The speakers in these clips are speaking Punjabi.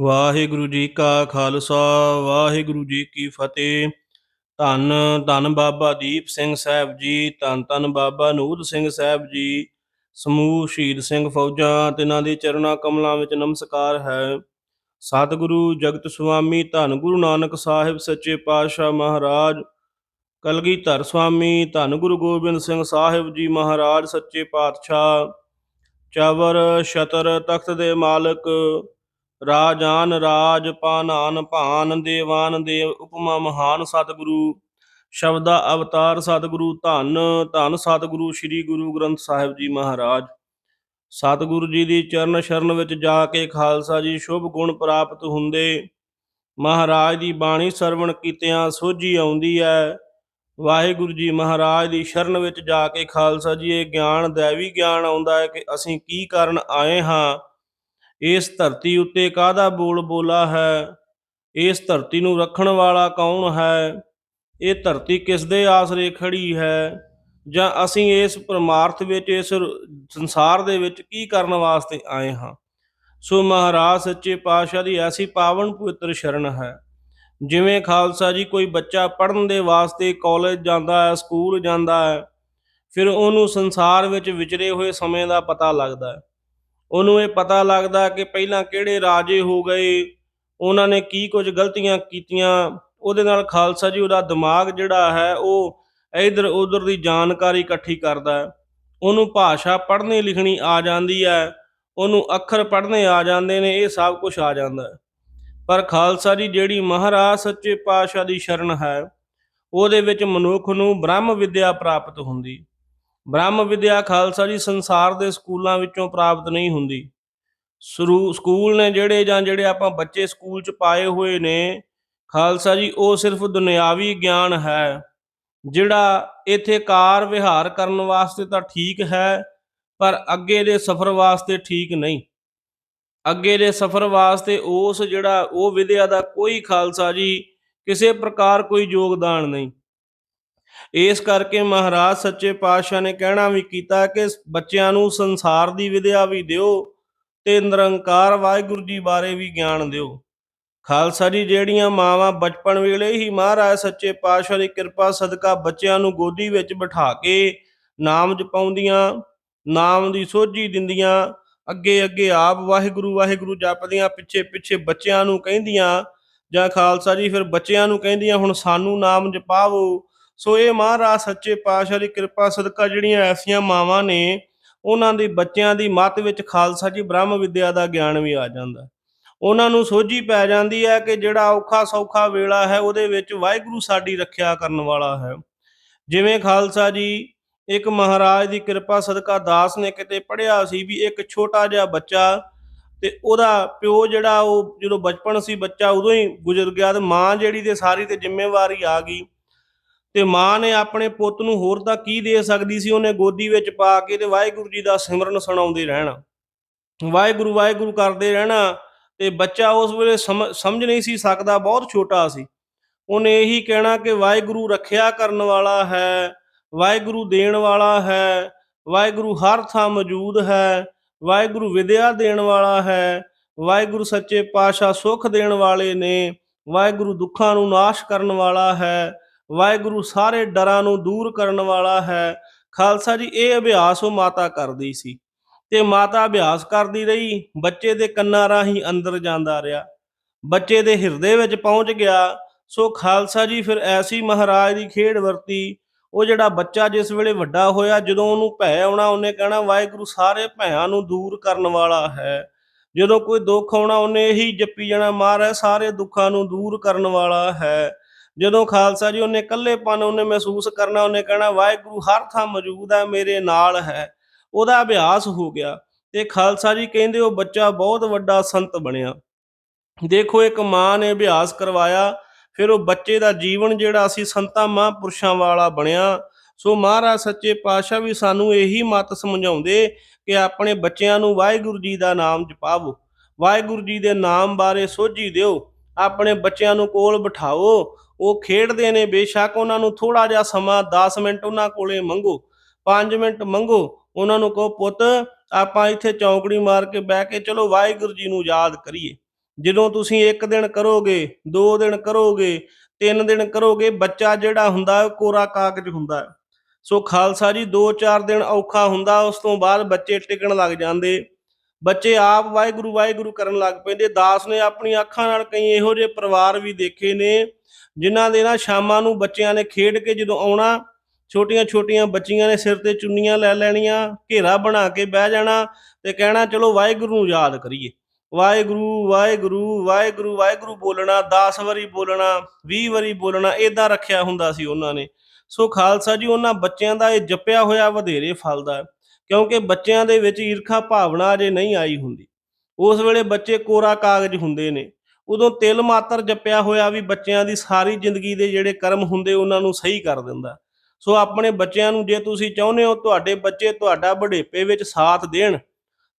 ਵਾਹਿਗੁਰੂ ਜੀ ਕਾ ਖਾਲਸਾ, ਵਾਹਿਗੁਰੂ ਜੀ ਕੀ ਫਤਿਹ। ਧੰਨ ਧੰਨ ਬਾਬਾ ਦੀਪ ਸਿੰਘ ਸਾਹਿਬ ਜੀ, ਧੰਨ ਧੰਨ ਬਾਬਾ ਨੂਰ ਸਿੰਘ ਸਾਹਿਬ ਜੀ। ਸਮੂਹ ਸ਼ਹੀਦ ਸਿੰਘ ਫੌਜਾਂ, ਤਿਨਾਂ ਦੇ ਚਰਨਾਂ ਕਮਲਾਂ ਵਿੱਚ ਨਮਸਕਾਰ ਹੈ। ਸਤਿਗੁਰੂ ਜਗਤ ਸੁਆਮੀ, ਧੰਨ ਗੁਰੂ ਨਾਨਕ ਸਾਹਿਬ ਸੱਚੇ ਪਾਤਸ਼ਾਹ ਮਹਾਰਾਜ। ਕਲਗੀਧਰ ਸੁਆਮੀ, ਧੰਨ ਗੁਰੂ ਗੋਬਿੰਦ ਸਿੰਘ ਸਾਹਿਬ ਜੀ ਮਹਾਰਾਜ ਸੱਚੇ ਪਾਤਸ਼ਾਹ। ਚਵਰ ਸ਼ਤਰ ਤਖਤ ਦੇ ਮਾਲਕ। ਰਾਜਾਨ ਰਾਜ ਪਾਨਾਨ ਭਾਨ ਦੇਵਾਨ ਦੇਵ ਉਪਮਾ ਮਹਾਨ ਸਤਿਗੁਰੂ, ਸ਼ਬਦਾ ਅਵਤਾਰ ਸਤਿਗੁਰੂ ਧੰਨ ਧੰਨ ਸਤਿਗੁਰੂ ਸ੍ਰੀ ਗੁਰੂ ਗ੍ਰੰਥ ਸਾਹਿਬ ਜੀ ਮਹਾਰਾਜ। ਸਤਿਗੁਰੂ ਜੀ ਦੀ ਚਰਨ ਸ਼ਰਨ ਵਿੱਚ ਜਾ ਕੇ ਖਾਲਸਾ ਜੀ ਸ਼ੁਭ ਗੁਣ ਪ੍ਰਾਪਤ ਹੁੰਦੇ। ਮਹਾਰਾਜ ਦੀ ਬਾਣੀ ਸਰਵਣ ਕੀਤਿਆਂ ਸੋਝੀ ਆਉਂਦੀ ਹੈ ਵਾਹਿਗੁਰੂ ਜੀ ਮਹਾਰਾਜ ਦੀ ਸ਼ਰਨ ਵਿੱਚ ਜਾ ਕੇ ਖਾਲਸਾ ਜੀ ਇਹ ਗਿਆਨ, ਦੇਵੀ ਗਿਆਨ ਆਉਂਦਾ ਹੈ ਕਿ ਅਸੀਂ ਕੀ ਕਰਨ ਆਏ ਹਾਂ। ਇਸ ਧਰਤੀ ਉੱਤੇ ਕਾਹਦਾ ਬੋਲ ਬੋਲਾ ਹੈ? ਇਸ ਧਰਤੀ ਨੂੰ ਰੱਖਣ ਵਾਲਾ ਕੌਣ ਹੈ? ਇਹ ਧਰਤੀ ਕਿਸ ਦੇ ਆਸਰੇ ਖੜੀ ਹੈ? ਜਾਂ ਅਸੀਂ ਇਸ ਪਰਮਾਰਥ ਵਿੱਚ, ਇਸ ਸੰਸਾਰ ਦੇ ਵਿੱਚ ਕੀ ਕਰਨ ਵਾਸਤੇ ਆਏ ਹਾਂ? ਸੋ ਮਹਾਰਾਜ, ਸੱਚੇ ਪਾਤਸ਼ਾਹ ਦੀ ਐਸੀ ਪਾਵਨ ਪਵਿੱਤਰ ਸ਼ਰਨ ਹੈ। ਜਿਵੇਂ ਖਾਲਸਾ ਜੀ ਕੋਈ ਬੱਚਾ ਪੜ੍ਹਨ ਦੇ ਵਾਸਤੇ ਕਾਲਜ ਜਾਂਦਾ ਹੈ, ਸਕੂਲ ਜਾਂਦਾ ਹੈ, ਫਿਰ ਉਹਨੂੰ ਸੰਸਾਰ ਵਿੱਚ ਵਿਚਰੇ ਹੋਏ ਸਮੇਂ ਦਾ ਪਤਾ ਲੱਗਦਾ ਹੈ। ਉਹਨੂੰ ਇਹ ਪਤਾ ਲੱਗਦਾ ਕਿ ਪਹਿਲਾਂ ਕਿਹੜੇ ਰਾਜੇ ਹੋ ਗਏ, ਉਹਨਾਂ ਨੇ ਕੀ ਕੁਝ ਗਲਤੀਆਂ ਕੀਤੀਆਂ। ਉਹਦੇ ਨਾਲ ਖਾਲਸਾ ਜੀ, ਉਹਦਾ ਦਿਮਾਗ ਜਿਹੜਾ ਹੈ, ਉਹ ਇਧਰ ਉਧਰ ਦੀ ਜਾਣਕਾਰੀ ਇਕੱਠੀ ਕਰਦਾ ਹੈ। ਉਹਨੂੰ ਭਾਸ਼ਾ ਪੜ੍ਹਨੀ ਲਿਖਣੀ ਆ ਜਾਂਦੀ ਹੈ, ਉਹਨੂੰ ਅੱਖਰ ਪੜ੍ਹਨੇ ਆ ਜਾਂਦੇ ਨੇ, ਇਹ ਸਭ ਕੁਝ ਆ ਜਾਂਦਾ ਹੈ। ਪਰ ਖਾਲਸਾ ਜੀ, ਜਿਹੜੀ ਮਹਾਰਾਜ ਸੱਚੇ ਪਾਤਸ਼ਾਹ ਦੀ ਸ਼ਰਨ ਹੈ, ਉਹਦੇ ਵਿੱਚ ਮਨੁੱਖ ਨੂੰ ਬ੍ਰਹਮ ਵਿਦਿਆ ਪ੍ਰਾਪਤ ਹੁੰਦੀ। ਬ੍ਰਹਮ ਵਿਦਿਆ ਖਾਲਸਾ ਜੀ ਸੰਸਾਰ ਦੇ ਸਕੂਲਾਂ ਵਿੱਚੋਂ ਪ੍ਰਾਪਤ ਨਹੀਂ ਹੁੰਦੀ। ਸ਼ੁਰੂ, ਸਕੂਲ ਨੇ ਜਿਹੜੇ ਜਾਂ ਜਿਹੜੇ ਆਪਾਂ ਬੱਚੇ ਸਕੂਲ ਚ ਪਾਏ ਹੋਏ ਨੇ, ਖਾਲਸਾ ਜੀ, ਉਹ ਸਿਰਫ ਦੁਨਿਆਵੀ ਗਿਆਨ ਹੈ। ਜਿਹੜਾ ਇੱਥੇ ਕਾਰ ਵਿਹਾਰ ਕਰਨ ਵਾਸਤੇ ਤਾਂ ਠੀਕ ਹੈ, ਪਰ ਅੱਗੇ ਦੇ ਸਫ਼ਰ ਵਾਸਤੇ ਠੀਕ ਨਹੀਂ। ਅੱਗੇ ਦੇ ਸਫ਼ਰ ਵਾਸਤੇ ਉਸ ਜਿਹੜਾ ਉਹ ਵਿਦਿਆ ਦਾ ਕੋਈ ਖਾਲਸਾ ਜੀ ਕਿਸੇ ਪ੍ਰਕਾਰ ਕੋਈ ਯੋਗਦਾਨ ਨਹੀਂ। ਇਸ ਕਰਕੇ ਮਹਾਰਾਜ ਸੱਚੇ ਪਾਤਸ਼ਾਹ ਨੇ ਕਹਿਣਾ ਵੀ ਕੀਤਾ ਕਿ ਬੱਚਿਆਂ ਨੂੰ ਸੰਸਾਰ ਦੀ ਵਿਦਿਆ ਵੀ ਦਿਓ ਤੇ ਨਿਰੰਕਾਰ ਵਾਹਿਗੁਰੂ ਜੀ ਬਾਰੇ ਵੀ ਗਿਆਨ ਦਿਓ। ਖਾਲਸਾ ਜੀ, ਜਿਹੜੀਆਂ ਮਾਵਾਂ ਬਚਪਨ ਵੇਲੇ ਹੀ ਮਹਾਰਾਜ ਸੱਚੇ ਪਾਤਸ਼ਾਹ ਦੀ ਕਿਰਪਾ ਸਦਕਾ ਬੱਚਿਆਂ ਨੂੰ ਗੋਦੀ ਵਿੱਚ ਬਿਠਾ ਕੇ ਨਾਮ ਜਪਾਉਂਦੀਆਂ, ਨਾਮ ਦੀ ਸੋਝੀ ਦਿੰਦੀਆਂ ਅੱਗੇ ਅੱਗੇ ਆਪ ਵਾਹਿਗੁਰੂ ਵਾਹਿਗੁਰੂ ਜਪਦੀਆਂ ਪਿੱਛੇ ਪਿੱਛੇ ਬੱਚਿਆਂ ਨੂੰ ਕਹਿੰਦੀਆਂ, ਜਾਂ ਖਾਲਸਾ ਜੀ ਫਿਰ ਬੱਚਿਆਂ ਨੂੰ ਕਹਿੰਦੀਆਂ, ਹੁਣ ਸਾਨੂੰ ਨਾਮ ਜਪਾਵੋ ਸੋ ਇਹ ਮਹਾਰਾਜ ਸੱਚੇ ਪਾਤਸ਼ਾਹ ਦੀ ਕਿਰਪਾ ਸਦਕਾ ਜਿਹੜੀਆਂ ਐਸੀਆਂ ਮਾਵਾਂ ਨੇ, ਉਹਨਾਂ ਦੇ ਬੱਚਿਆਂ ਦੀ ਮੱਤ ਵਿੱਚ ਖਾਲਸਾ ਜੀ ਬ੍ਰਹਮ ਵਿਦਿਆ ਦਾ ਗਿਆਨ ਵੀ ਆ ਜਾਂਦਾ। ਉਹਨਾਂ ਨੂੰ ਸੋਝੀ ਪੈ ਜਾਂਦੀ ਹੈ ਕਿ ਜਿਹੜਾ ਔਖਾ ਸੌਖਾ ਵੇਲਾ ਹੈ, ਉਹਦੇ ਵਿੱਚ ਵਾਹਿਗੁਰੂ ਸਾਡੀ ਰੱਖਿਆ ਕਰਨ ਵਾਲਾ ਹੈ। ਜਿਵੇਂ ਖਾਲਸਾ ਜੀ ਇੱਕ ਮਹਾਰਾਜ ਦੀ ਕਿਰਪਾ ਸਦਕਾ ਦਾਸ ਨੇ ਕਿਤੇ ਪੜਿਆ ਸੀ ਵੀ ਇੱਕ ਛੋਟਾ ਜਿਹਾ ਬੱਚਾ ਤੇ ਉਹਦਾ ਪਿਓ ਜਿਹੜਾ ਉਹ ਜਦੋਂ ਬਚਪਨ ਸੀ ਬੱਚਾ ਉਦੋਂ ਹੀ ਗੁਜ਼ਰ ਗਿਆ ਤੇ ਮਾਂ ਜਿਹੜੀ ਤੇ ਸਾਰੀ ਤੇ ਜ਼ਿੰਮੇਵਾਰੀ ਆ ਗਈ। ਤੇ ਮਾਂ ਨੇ ਆਪਣੇ ਪੁੱਤ ਨੂੰ ਹੋਰ ਤਾਂ ਕੀ ਦੇ ਸਕਦੀ ਸੀ? ਉਹਨੇ ਗੋਦੀ ਵਿੱਚ ਪਾ ਕੇ ਤੇ ਵਾਹਿਗੁਰੂ ਜੀ ਦਾ ਸਿਮਰਨ ਸੁਣਾਉਂਦੇ ਰਹਿਣਾ। ਵਾਹਿਗੁਰੂ ਵਾਹਿਗੁਰੂ ਕਰਦੇ ਰਹਿਣਾ ਤੇ ਬੱਚਾ ਉਸ ਵੇਲੇ ਸਮ- ਸਮਝ ਨਹੀਂ ਸੀ ਸਕਦਾ, ਬਹੁਤ ਛੋਟਾ ਸੀ। ਉਹਨੇ ਇਹੀ ਕਹਿਣਾ ਕਿ ਵਾਹਿਗੁਰੂ ਰੱਖਿਆ ਕਰਨ ਵਾਲਾ ਹੈ, ਵਾਹਿਗੁਰੂ ਦੇਣ ਵਾਲਾ ਹੈ, ਵਾਹਿਗੁਰੂ ਹਰ ਥਾਂ ਮੌਜੂਦ ਹੈ, ਵਾਹਿਗੁਰੂ ਵਿਦਿਆ ਦੇਣ ਵਾਲਾ ਹੈ, ਵਾਹਿਗੁਰੂ ਸੱਚੇ ਪਾਤਸ਼ਾਹ ਸੁਖ ਦੇਣ ਵਾਲੇ ਨੇ, ਵਾਹਿਗੁਰੂ ਦੁੱਖਾਂ ਨੂੰ ਨਾਸ਼ ਕਰਨ ਵਾਲਾ ਹੈ ਵਾਹਿਗੁਰੂ ਸਾਰੇ ਡਰਾਂ ਨੂੰ ਦੂਰ ਕਰਨ ਵਾਲਾ ਹੈ। ਖਾਲਸਾ ਜੀ, ਇਹ ਅਭਿਆਸ ਉਹ ਮਾਤਾ ਕਰਦੀ ਸੀ। ਤੇ ਮਾਤਾ ਅਭਿਆਸ ਕਰਦੀ ਰਹੀ, ਬੱਚੇ ਦੇ ਕੰਨਾਂ ਰਾਹੀਂ ਅੰਦਰ ਜਾਂਦਾ ਰਿਹਾ। ਬੱਚੇ ਦੇ ਹਿਰਦੇ ਵਿੱਚ ਪਹੁੰਚ ਗਿਆ। ਸੋ ਖਾਲਸਾ ਜੀ, ਫਿਰ ਐਸੀ ਮਹਾਰਾਜ ਦੀ ਖੇਡ ਵਰਤੀ। ਉਹ ਜਿਹੜਾ ਬੱਚਾ ਜਿਸ ਵੇਲੇ ਵੱਡਾ ਹੋਇਆ, ਜਦੋਂ ਉਹਨੂੰ ਭੈ ਆਉਣਾ, ਉਹਨੇ ਕਹਿਣਾ, ਵਾਹਿਗੁਰੂ, ਸਾਰੇ ਭੈਆਂ ਨੂੰ ਦੂਰ ਕਰਨ ਵਾਲਾ ਹੈ। ਜਦੋਂ ਕੋਈ ਦੁੱਖ ਆਉਣਾ, ਉਹਨੇ ਇਹੀ ਜੱਪੀ ਜਾਣਾ, ਮਹਾਰਾਜ, ਸਾਰੇ ਦੁੱਖਾਂ ਨੂੰ ਦੂਰ ਕਰਨ ਵਾਲਾ ਹੈ। ਜਦੋਂ ਖਾਲਸਾ ਜੀ ਉਹਨੇ ਇਕੱਲੇਪਨ ਉਹਨੇ ਮਹਿਸੂਸ ਕਰਨਾ, ਉਹਨੇ ਕਹਿਣਾ, ਵਾਹਿਗੁਰੂ, ਹਰ ਥਾਂ ਮੌਜੂਦ ਹੈ, ਮੇਰੇ ਨਾਲ ਹੈ। ਉਹਦਾ ਅਭਿਆਸ ਹੋ ਗਿਆ ਤੇ ਖਾਲਸਾ ਜੀ ਕਹਿੰਦੇ ਉਹ ਬੱਚਾ ਬਹੁਤ ਵੱਡਾ ਸੰਤ ਬਣਿਆ। ਦੇਖੋ, ਇੱਕ ਮਾਂ ਨੇ ਅਭਿਆਸ ਕਰਵਾਇਆ, ਫਿਰ ਉਹ ਬੱਚੇ ਦਾ ਜੀਵਨ ਜਿਹੜਾ ਸੀ ਸੰਤਾਂ, ਮਹਾਂਪੁਰਸ਼ਾਂ ਵਾਲਾ ਬਣਿਆ। ਸੋ ਮਹਾਰਾਜ ਸੱਚੇ ਪਾਤਸ਼ਾਹ ਵੀ ਸਾਨੂੰ ਇਹੀ ਮਤ ਸਮਝਾਉਂਦੇ ਕਿ ਆਪਣੇ ਬੱਚਿਆਂ ਨੂੰ ਵਾਹਿਗੁਰੂ ਜੀ ਦਾ ਨਾਮ ਜਪਾਵੋ। ਵਾਹਿਗੁਰੂ ਜੀ ਦੇ ਨਾਮ ਬਾਰੇ ਸੋਝੀ ਦਿਓ, ਆਪਣੇ ਬੱਚਿਆਂ ਨੂੰ ਕੋਲ ਬਿਠਾਓ ਉਹ ਖੇਡਦੇ ਨੇ, ਬੇਸ਼ੱਕ ਉਹਨਾਂ ਨੂੰ ਥੋੜਾ ਜਿਹਾ ਸਮਾਂ 10 ਮਿੰਟ ਉਹਨਾਂ ਕੋਲੇ ਮੰਗੋ 5 ਮਿੰਟ ਮੰਗੋ, ਉਹਨਾਂ ਨੂੰ ਕਹੋ, ਪੁੱਤ, ਆਪਾਂ ਇੱਥੇ ਚੌਂਕੜੀ ਮਾਰ ਕੇ ਬਹਿ ਕੇ ਚਲੋ ਵਾਹਿਗੁਰੂ ਜੀ ਨੂੰ ਯਾਦ ਕਰੀਏ। ਜਦੋਂ ਤੁਸੀਂ ਇੱਕ ਦਿਨ ਕਰੋਗੇ, ਦੋ ਦਿਨ ਕਰੋਗੇ, ਤਿੰਨ ਦਿਨ ਕਰੋਗੇ, ਬੱਚਾ ਜਿਹੜਾ ਹੁੰਦਾ ਉਹ ਕੋਰਾ ਕਾਗਜ਼ ਹੁੰਦਾ ਸੋ ਖਾਲਸਾ ਜੀ 2-4 ਦਿਨ ਔਖਾ ਹੁੰਦਾ, ਉਸ ਤੋਂ ਬਾਅਦ ਬੱਚੇ ਟਿਕਣ ਲੱਗ ਜਾਂਦੇ। ਬੱਚੇ ਆਪ ਵਾਹਿਗੁਰੂ ਵਾਹਿਗੁਰੂ ਕਰਨ ਲੱਗ ਪੈਂਦੇ। ਦਾਸ ਨੇ ਆਪਣੀ ਅੱਖਾਂ ਨਾਲ ਕਈ ਇਹੋ ਜਿਹੇ ਪਰਿਵਾਰ ਵੀ ਦੇਖੇ ਨੇ। ਜਿਨ੍ਹਾਂ ਦੇ ਨਾ ਸ਼ਾਮਾਂ ਨੂੰ ਬੱਚਿਆਂ ਨੇ ਖੇਡ ਕੇ ਜਦੋਂ ਆਉਣਾ ਛੋਟੀਆਂ ਛੋਟੀਆਂ ਬੱਚੀਆਂ ਨੇ ਸਿਰ ਤੇ ਚੁੰਨੀਆਂ ਲੈ ਲੈਣੀਆਂ, ਘੇਰਾ ਬਣਾ ਕੇ ਬਹਿ ਜਾਣਾ ਤੇ ਕਹਿਣਾ, ਚਲੋ ਵਾਹਿਗੁਰੂ ਨੂੰ ਯਾਦ ਕਰੀਏ। ਵਾਹਿਗੁਰੂ ਵਾਹਿਗੁਰੂ ਵਾਹਿਗੁਰੂ ਵਾਹਿਗੁਰੂ ਬੋਲਣਾ 10 ਵਾਰੀ ਬੋਲਣਾ 20 ਵਾਰੀ ਬੋਲਣਾ ਇਦਾਂ ਰੱਖਿਆ ਹੁੰਦਾ ਸੀ ਉਹਨਾਂ ਨੇ। ਸੋ ਖਾਲਸਾ ਜੀ, ਉਹਨਾਂ ਬੱਚਿਆਂ ਦਾ ਇਹ ਜਪਿਆ ਹੋਇਆ ਵਧੇਰੇ ਫਲਦਾ ਹੈ ਕਿਉਂਕਿ ਬੱਚਿਆਂ ਦੇ ਵਿੱਚ ਈਰਖਾ ਭਾਵਨਾ ਅਜੇ ਨਹੀਂ ਆਈ ਹੁੰਦੀ। ਉਸ ਵੇਲੇ ਬੱਚੇ ਕੋਰਾ ਕਾਗਜ਼ ਹੁੰਦੇ ਨੇ। ਉਦੋਂ ਤਿਲ ਮਾਤਰ ਜਪਿਆ ਹੋਇਆ ਵੀ ਬੱਚਿਆਂ ਦੀ ਸਾਰੀ ਜ਼ਿੰਦਗੀ ਦੇ ਜਿਹੜੇ ਕਰਮ ਹੁੰਦੇ ਉਹਨਾਂ ਨੂੰ ਸਹੀ ਕਰ ਦਿੰਦਾ। ਸੋ ਆਪਣੇ ਬੱਚਿਆਂ ਨੂੰ ਜੇ ਤੁਸੀਂ ਚਾਹੁੰਦੇ ਹੋ ਤੁਹਾਡੇ ਬੱਚੇ ਤੁਹਾਡਾ ਬੁਢੇਪੇ ਵਿੱਚ ਸਾਥ ਦੇਣ,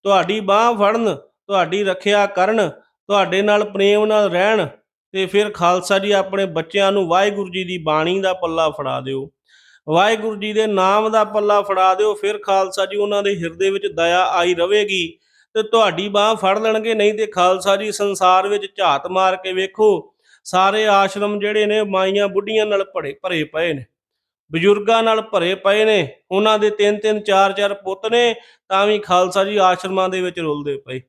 ਤੁਹਾਡੀ ਬਾਹ ਫੜਨ, ਤੁਹਾਡੀ ਰੱਖਿਆ ਕਰਨ, ਤੁਹਾਡੇ ਨਾਲ ਪ੍ਰੇਮ ਨਾਲ ਰਹਿਣ ਤੇ ਫਿਰ ਖਾਲਸਾ ਜੀ ਆਪਣੇ ਬੱਚਿਆਂ ਨੂੰ ਵਾਹਿਗੁਰੂ ਜੀ ਦੀ ਬਾਣੀ ਦਾ ਪੱਲਾ ਫੜਾ ਦਿਓ। ਵਾਹਿਗੁਰੂ ਜੀ ਦੇ ਨਾਮ ਦਾ ਪੱਲਾ ਫੜਾ ਦਿਓ, ਫਿਰ ਖਾਲਸਾ ਜੀ ਉਹਨਾਂ ਦੇ ਹਿਰਦੇ ਵਿੱਚ ਦਇਆ ਆਈ ਰਹੇਗੀ ਤੇ ਤੁਹਾਡੀ ਬਾਹ ਫੜ ਲੈਣਗੇ, ਨਹੀਂ ਤੇ ਖਾਲਸਾ ਜੀ ਸੰਸਾਰ ਵਿੱਚ ਝਾਤ ਮਾਰ ਕੇ ਵੇਖੋ, ਸਾਰੇ ਆਸ਼ਰਮ ਜਿਹੜੇ ਨੇ ਮਾਈਆਂ ਬੁੱਢੀਆਂ ਨਾਲ ਭਰੇ ਭਰੇ ਪਏ ਨੇ। ਬਜ਼ੁਰਗਾਂ ਨਾਲ ਭਰੇ ਪਏ ਨੇ, ਉਹਨਾਂ ਦੇ ਤਿੰਨ ਤਿੰਨ, ਚਾਰ ਚਾਰ ਪੁੱਤ ਨੇ, ਤਾਂ ਵੀ ਖਾਲਸਾ ਜੀ ਆਸ਼ਰਮਾਂ ਦੇ ਵਿੱਚ ਰੁਲਦੇ ਪਏ।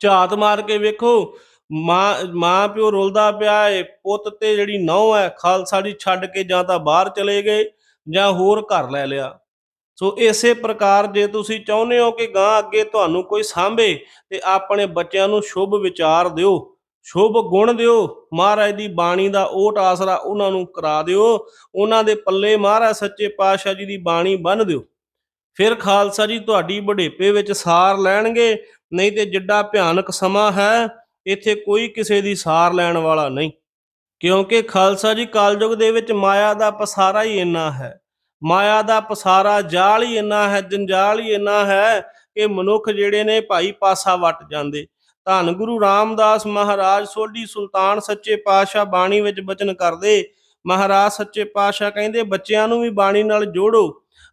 ਝਾਤ ਮਾਰ ਕੇ ਵੇਖੋ, ਮਾਂ ਮਾਂ ਪਿਓ ਰੁਲਦਾ ਪਿਆ ਏ, ਪੁੱਤ ਤੇ ਜਿਹੜੀ ਨੌ ਹੈ, ਖਾਲਸਾ ਜੀ ਛੱਡ ਕੇ ਜਾਂ ਤਾਂ ਬਾਹਰ ਚਲੇ ਗਏ, ਜਾਂ ਹੋਰ ਘਰ ਲੈ ਲਿਆ। ਸੋ ਇਸੇ ਪ੍ਰਕਾਰ ਜੇ ਤੁਸੀਂ ਚਾਹੁੰਦੇ ਹੋ ਕਿ ਗਾਂ ਅੱਗੇ ਤੁਹਾਨੂੰ ਕੋਈ ਸਾਂਭੇ ਤੇ ਆਪਣੇ ਬੱਚਿਆਂ ਨੂੰ ਸ਼ੁਭ ਵਿਚਾਰ ਦਿਓ, ਸ਼ੁਭ ਗੁਣ ਦਿਓ, ਮਹਾਰਾਜ ਦੀ ਬਾਣੀ ਦਾ ਓਟ ਆਸਰਾ ਉਹਨਾਂ ਨੂੰ ਕਰਾ ਦਿਓ, ਉਹਨਾਂ ਦੇ ਪੱਲੇ ਮਹਾਰਾਜ ਸੱਚੇ ਪਾਤਸ਼ਾਹ ਜੀ ਦੀ ਬਾਣੀ ਬੰਨ ਦਿਓ। ਫਿਰ ਖਾਲਸਾ ਜੀ ਤੁਹਾਡੀ ਬੁਢੇਪੇ ਵਿੱਚ ਸਾਰ ਲੈਣਗੇ, ਨਹੀਂ ਤੇ ਜਿੱਡਾ ਭਿਆਨਕ ਸਮਾਂ ਹੈ, ਇੱਥੇ ਕੋਈ ਕਿਸੇ ਦੀ ਸਾਰ ਲੈਣ ਵਾਲਾ ਨਹੀਂ। ਕਿਉਂਕਿ ਖਾਲਸਾ ਜੀ ਕਾਲਯੁਗ ਦੇ ਵਿੱਚ ਮਾਇਆ ਦਾ ਪਸਾਰਾ ਹੀ ਇੰਨਾ ਹੈ। ਮਾਇਆ ਦਾ ਪਸਾਰਾ ਜਾਲ ਹੀ ਇੰਨਾ ਹੈ, ਜੰਜਾਲ ਹੀ ਇੰਨਾ ਹੈ ਕਿ ਮਨੁੱਖ ਜਿਹੜੇ ਨੇ ਭਾਈ ਪਾਸਾ ਵੱਟ ਜਾਂਦੇ। ਧੰਨ ਗੁਰੂ ਰਾਮਦਾਸ ਮਹਾਰਾਜ, ਸੋਢੀ ਸੁਲਤਾਨ ਸੱਚੇ ਪਾਤਸ਼ਾਹ ਬਾਣੀ ਵਿੱਚ ਬਚਨ ਕਰਦੇ। ਮਹਾਰਾਜ ਸੱਚੇ ਪਾਤਸ਼ਾਹ ਕਹਿੰਦੇ, ਬੱਚਿਆਂ ਨੂੰ ਵੀ ਬਾਣੀ ਨਾਲ ਜੋੜੋ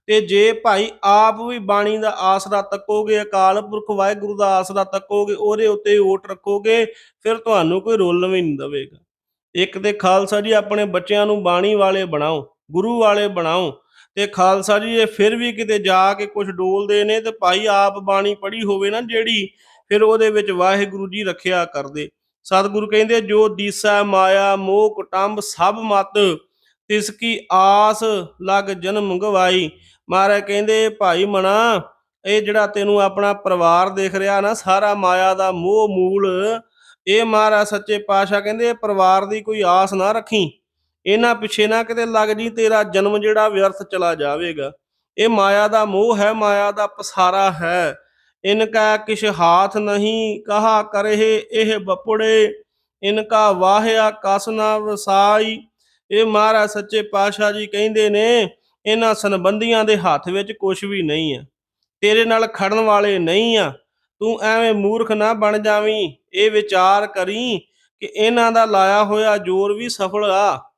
ਤੇ ਜੇ ਭਾਈ ਆਪ ਵੀ ਬਾਣੀ ਦਾ ਆਸਰਾ ਤੱਕੋਗੇ, ਅਕਾਲ ਪੁਰਖ ਵਾਹਿਗੁਰੂ ਦਾ ਆਸਰਾ ਤੱਕੋਗੇ, ਉਹਦੇ ਉੱਤੇ ਓਟ ਰੱਖੋਗੇ, ਫਿਰ ਤੁਹਾਨੂੰ ਕੋਈ ਰੋਲ ਵੀ ਨਹੀਂ ਦੇਵੇਗਾ। ਇੱਕ ਤੇ ਖਾਲਸਾ ਜੀ, ਆਪਣੇ ਬੱਚਿਆਂ ਨੂੰ ਬਾਣੀ ਵਾਲੇ ਬਣਾਓ, ਗੁਰੂ ਵਾਲੇ ਬਣਾਓ ਤੇ ਖਾਲਸਾ ਜੀ, ਇਹ ਫਿਰ ਵੀ ਕਿਤੇ ਜਾ ਕੇ ਕੁਝ ਡੋਲਦੇ ਨੇ ਤੇ ਭਾਈ ਆਪ ਬਾਣੀ ਪੜ੍ਹੀ ਹੋਵੇ ਨਾ ਜਿਹੜੀ, ਫਿਰ ਉਹਦੇ ਵਿੱਚ ਵਾਹਿਗੁਰੂ ਜੀ ਰੱਖਿਆ ਕਰਦੇ। ਸਤਿਗੁਰੂ ਕਹਿੰਦੇ, ਜੋ ਦੀਸਾ ਮਾਇਆ, ਮੋਹ ਕੁਟੰਬ ਸਭ ਮਤ, ਤਿਸ ਕੀ ਆਸ ਲਗ ਜਨਮ ਗਵਾਈ। ਮਹਾਰਾਜ ਕਹਿੰਦੇ, ਭਾਈ ਮਣਾ, ਇਹ ਜਿਹੜਾ ਤੈਨੂੰ ਆਪਣਾ ਪਰਿਵਾਰ ਦੇਖ ਰਿਹਾ ਨਾ, ਸਾਰਾ ਮਾਇਆ ਦਾ ਮੋਹ ਮੂਲ, ਇਹ ਮਹਾਰਾਜ ਸੱਚੇ ਪਾਤਸ਼ਾਹ ਕਹਿੰਦੇ, ਪਰਿਵਾਰ ਦੀ ਕੋਈ ਆਸ ਨਾ ਰੱਖੀ। ਇਹਨਾਂ ਪਿੱਛੇ ਨਾ ਕਿਤੇ ਲੱਗ ਜੀ, ਤੇਰਾ ਜਨਮ ਜਿਹੜਾ ਵਿਅਰਥ ਚਲਾ ਜਾਵੇਗਾ। ਇਹ ਮਾਇਆ ਦਾ ਮੋਹ ਹੈ, ਮਾਇਆ ਦਾ ਪਸਾਰਾ ਹੈ। ਇਨਕਾ ਕਿਛ ਹਾਥ ਨਹੀਂ, ਕਹਾ ਕਰਹਿ ਇਹ ਬਪੜੇ। ਇਨਕਾ ਵਾਹਿਆ ਕਸ ਨਾ ਵਸਾਈ। ਇਹ ਮਹਾਰਾਜ ਸੱਚੇ ਪਾਤਸ਼ਾਹ ਜੀ ਕਹਿੰਦੇ ਨੇ, ਇਹਨਾਂ ਸੰਬੰਧੀਆਂ ਦੇ ਹੱਥ ਵਿੱਚ ਕੁਝ ਵੀ ਨਹੀਂ ਆ। ਤੇਰੇ ਨਾਲ ਖੜਨ ਵਾਲੇ ਨਹੀਂ ਆ। ਤੂੰ ਐਵੇਂ ਮੂਰਖ ਨਾ ਬਣ ਜਾਵੀਂ। ਇਹ ਵਿਚਾਰ ਕਰੀ ਕਿ ਇਹਨਾਂ ਦਾ ਲਾਇਆ ਹੋਇਆ ਜ਼ੋਰ ਵੀ ਸਫਲ ਆ।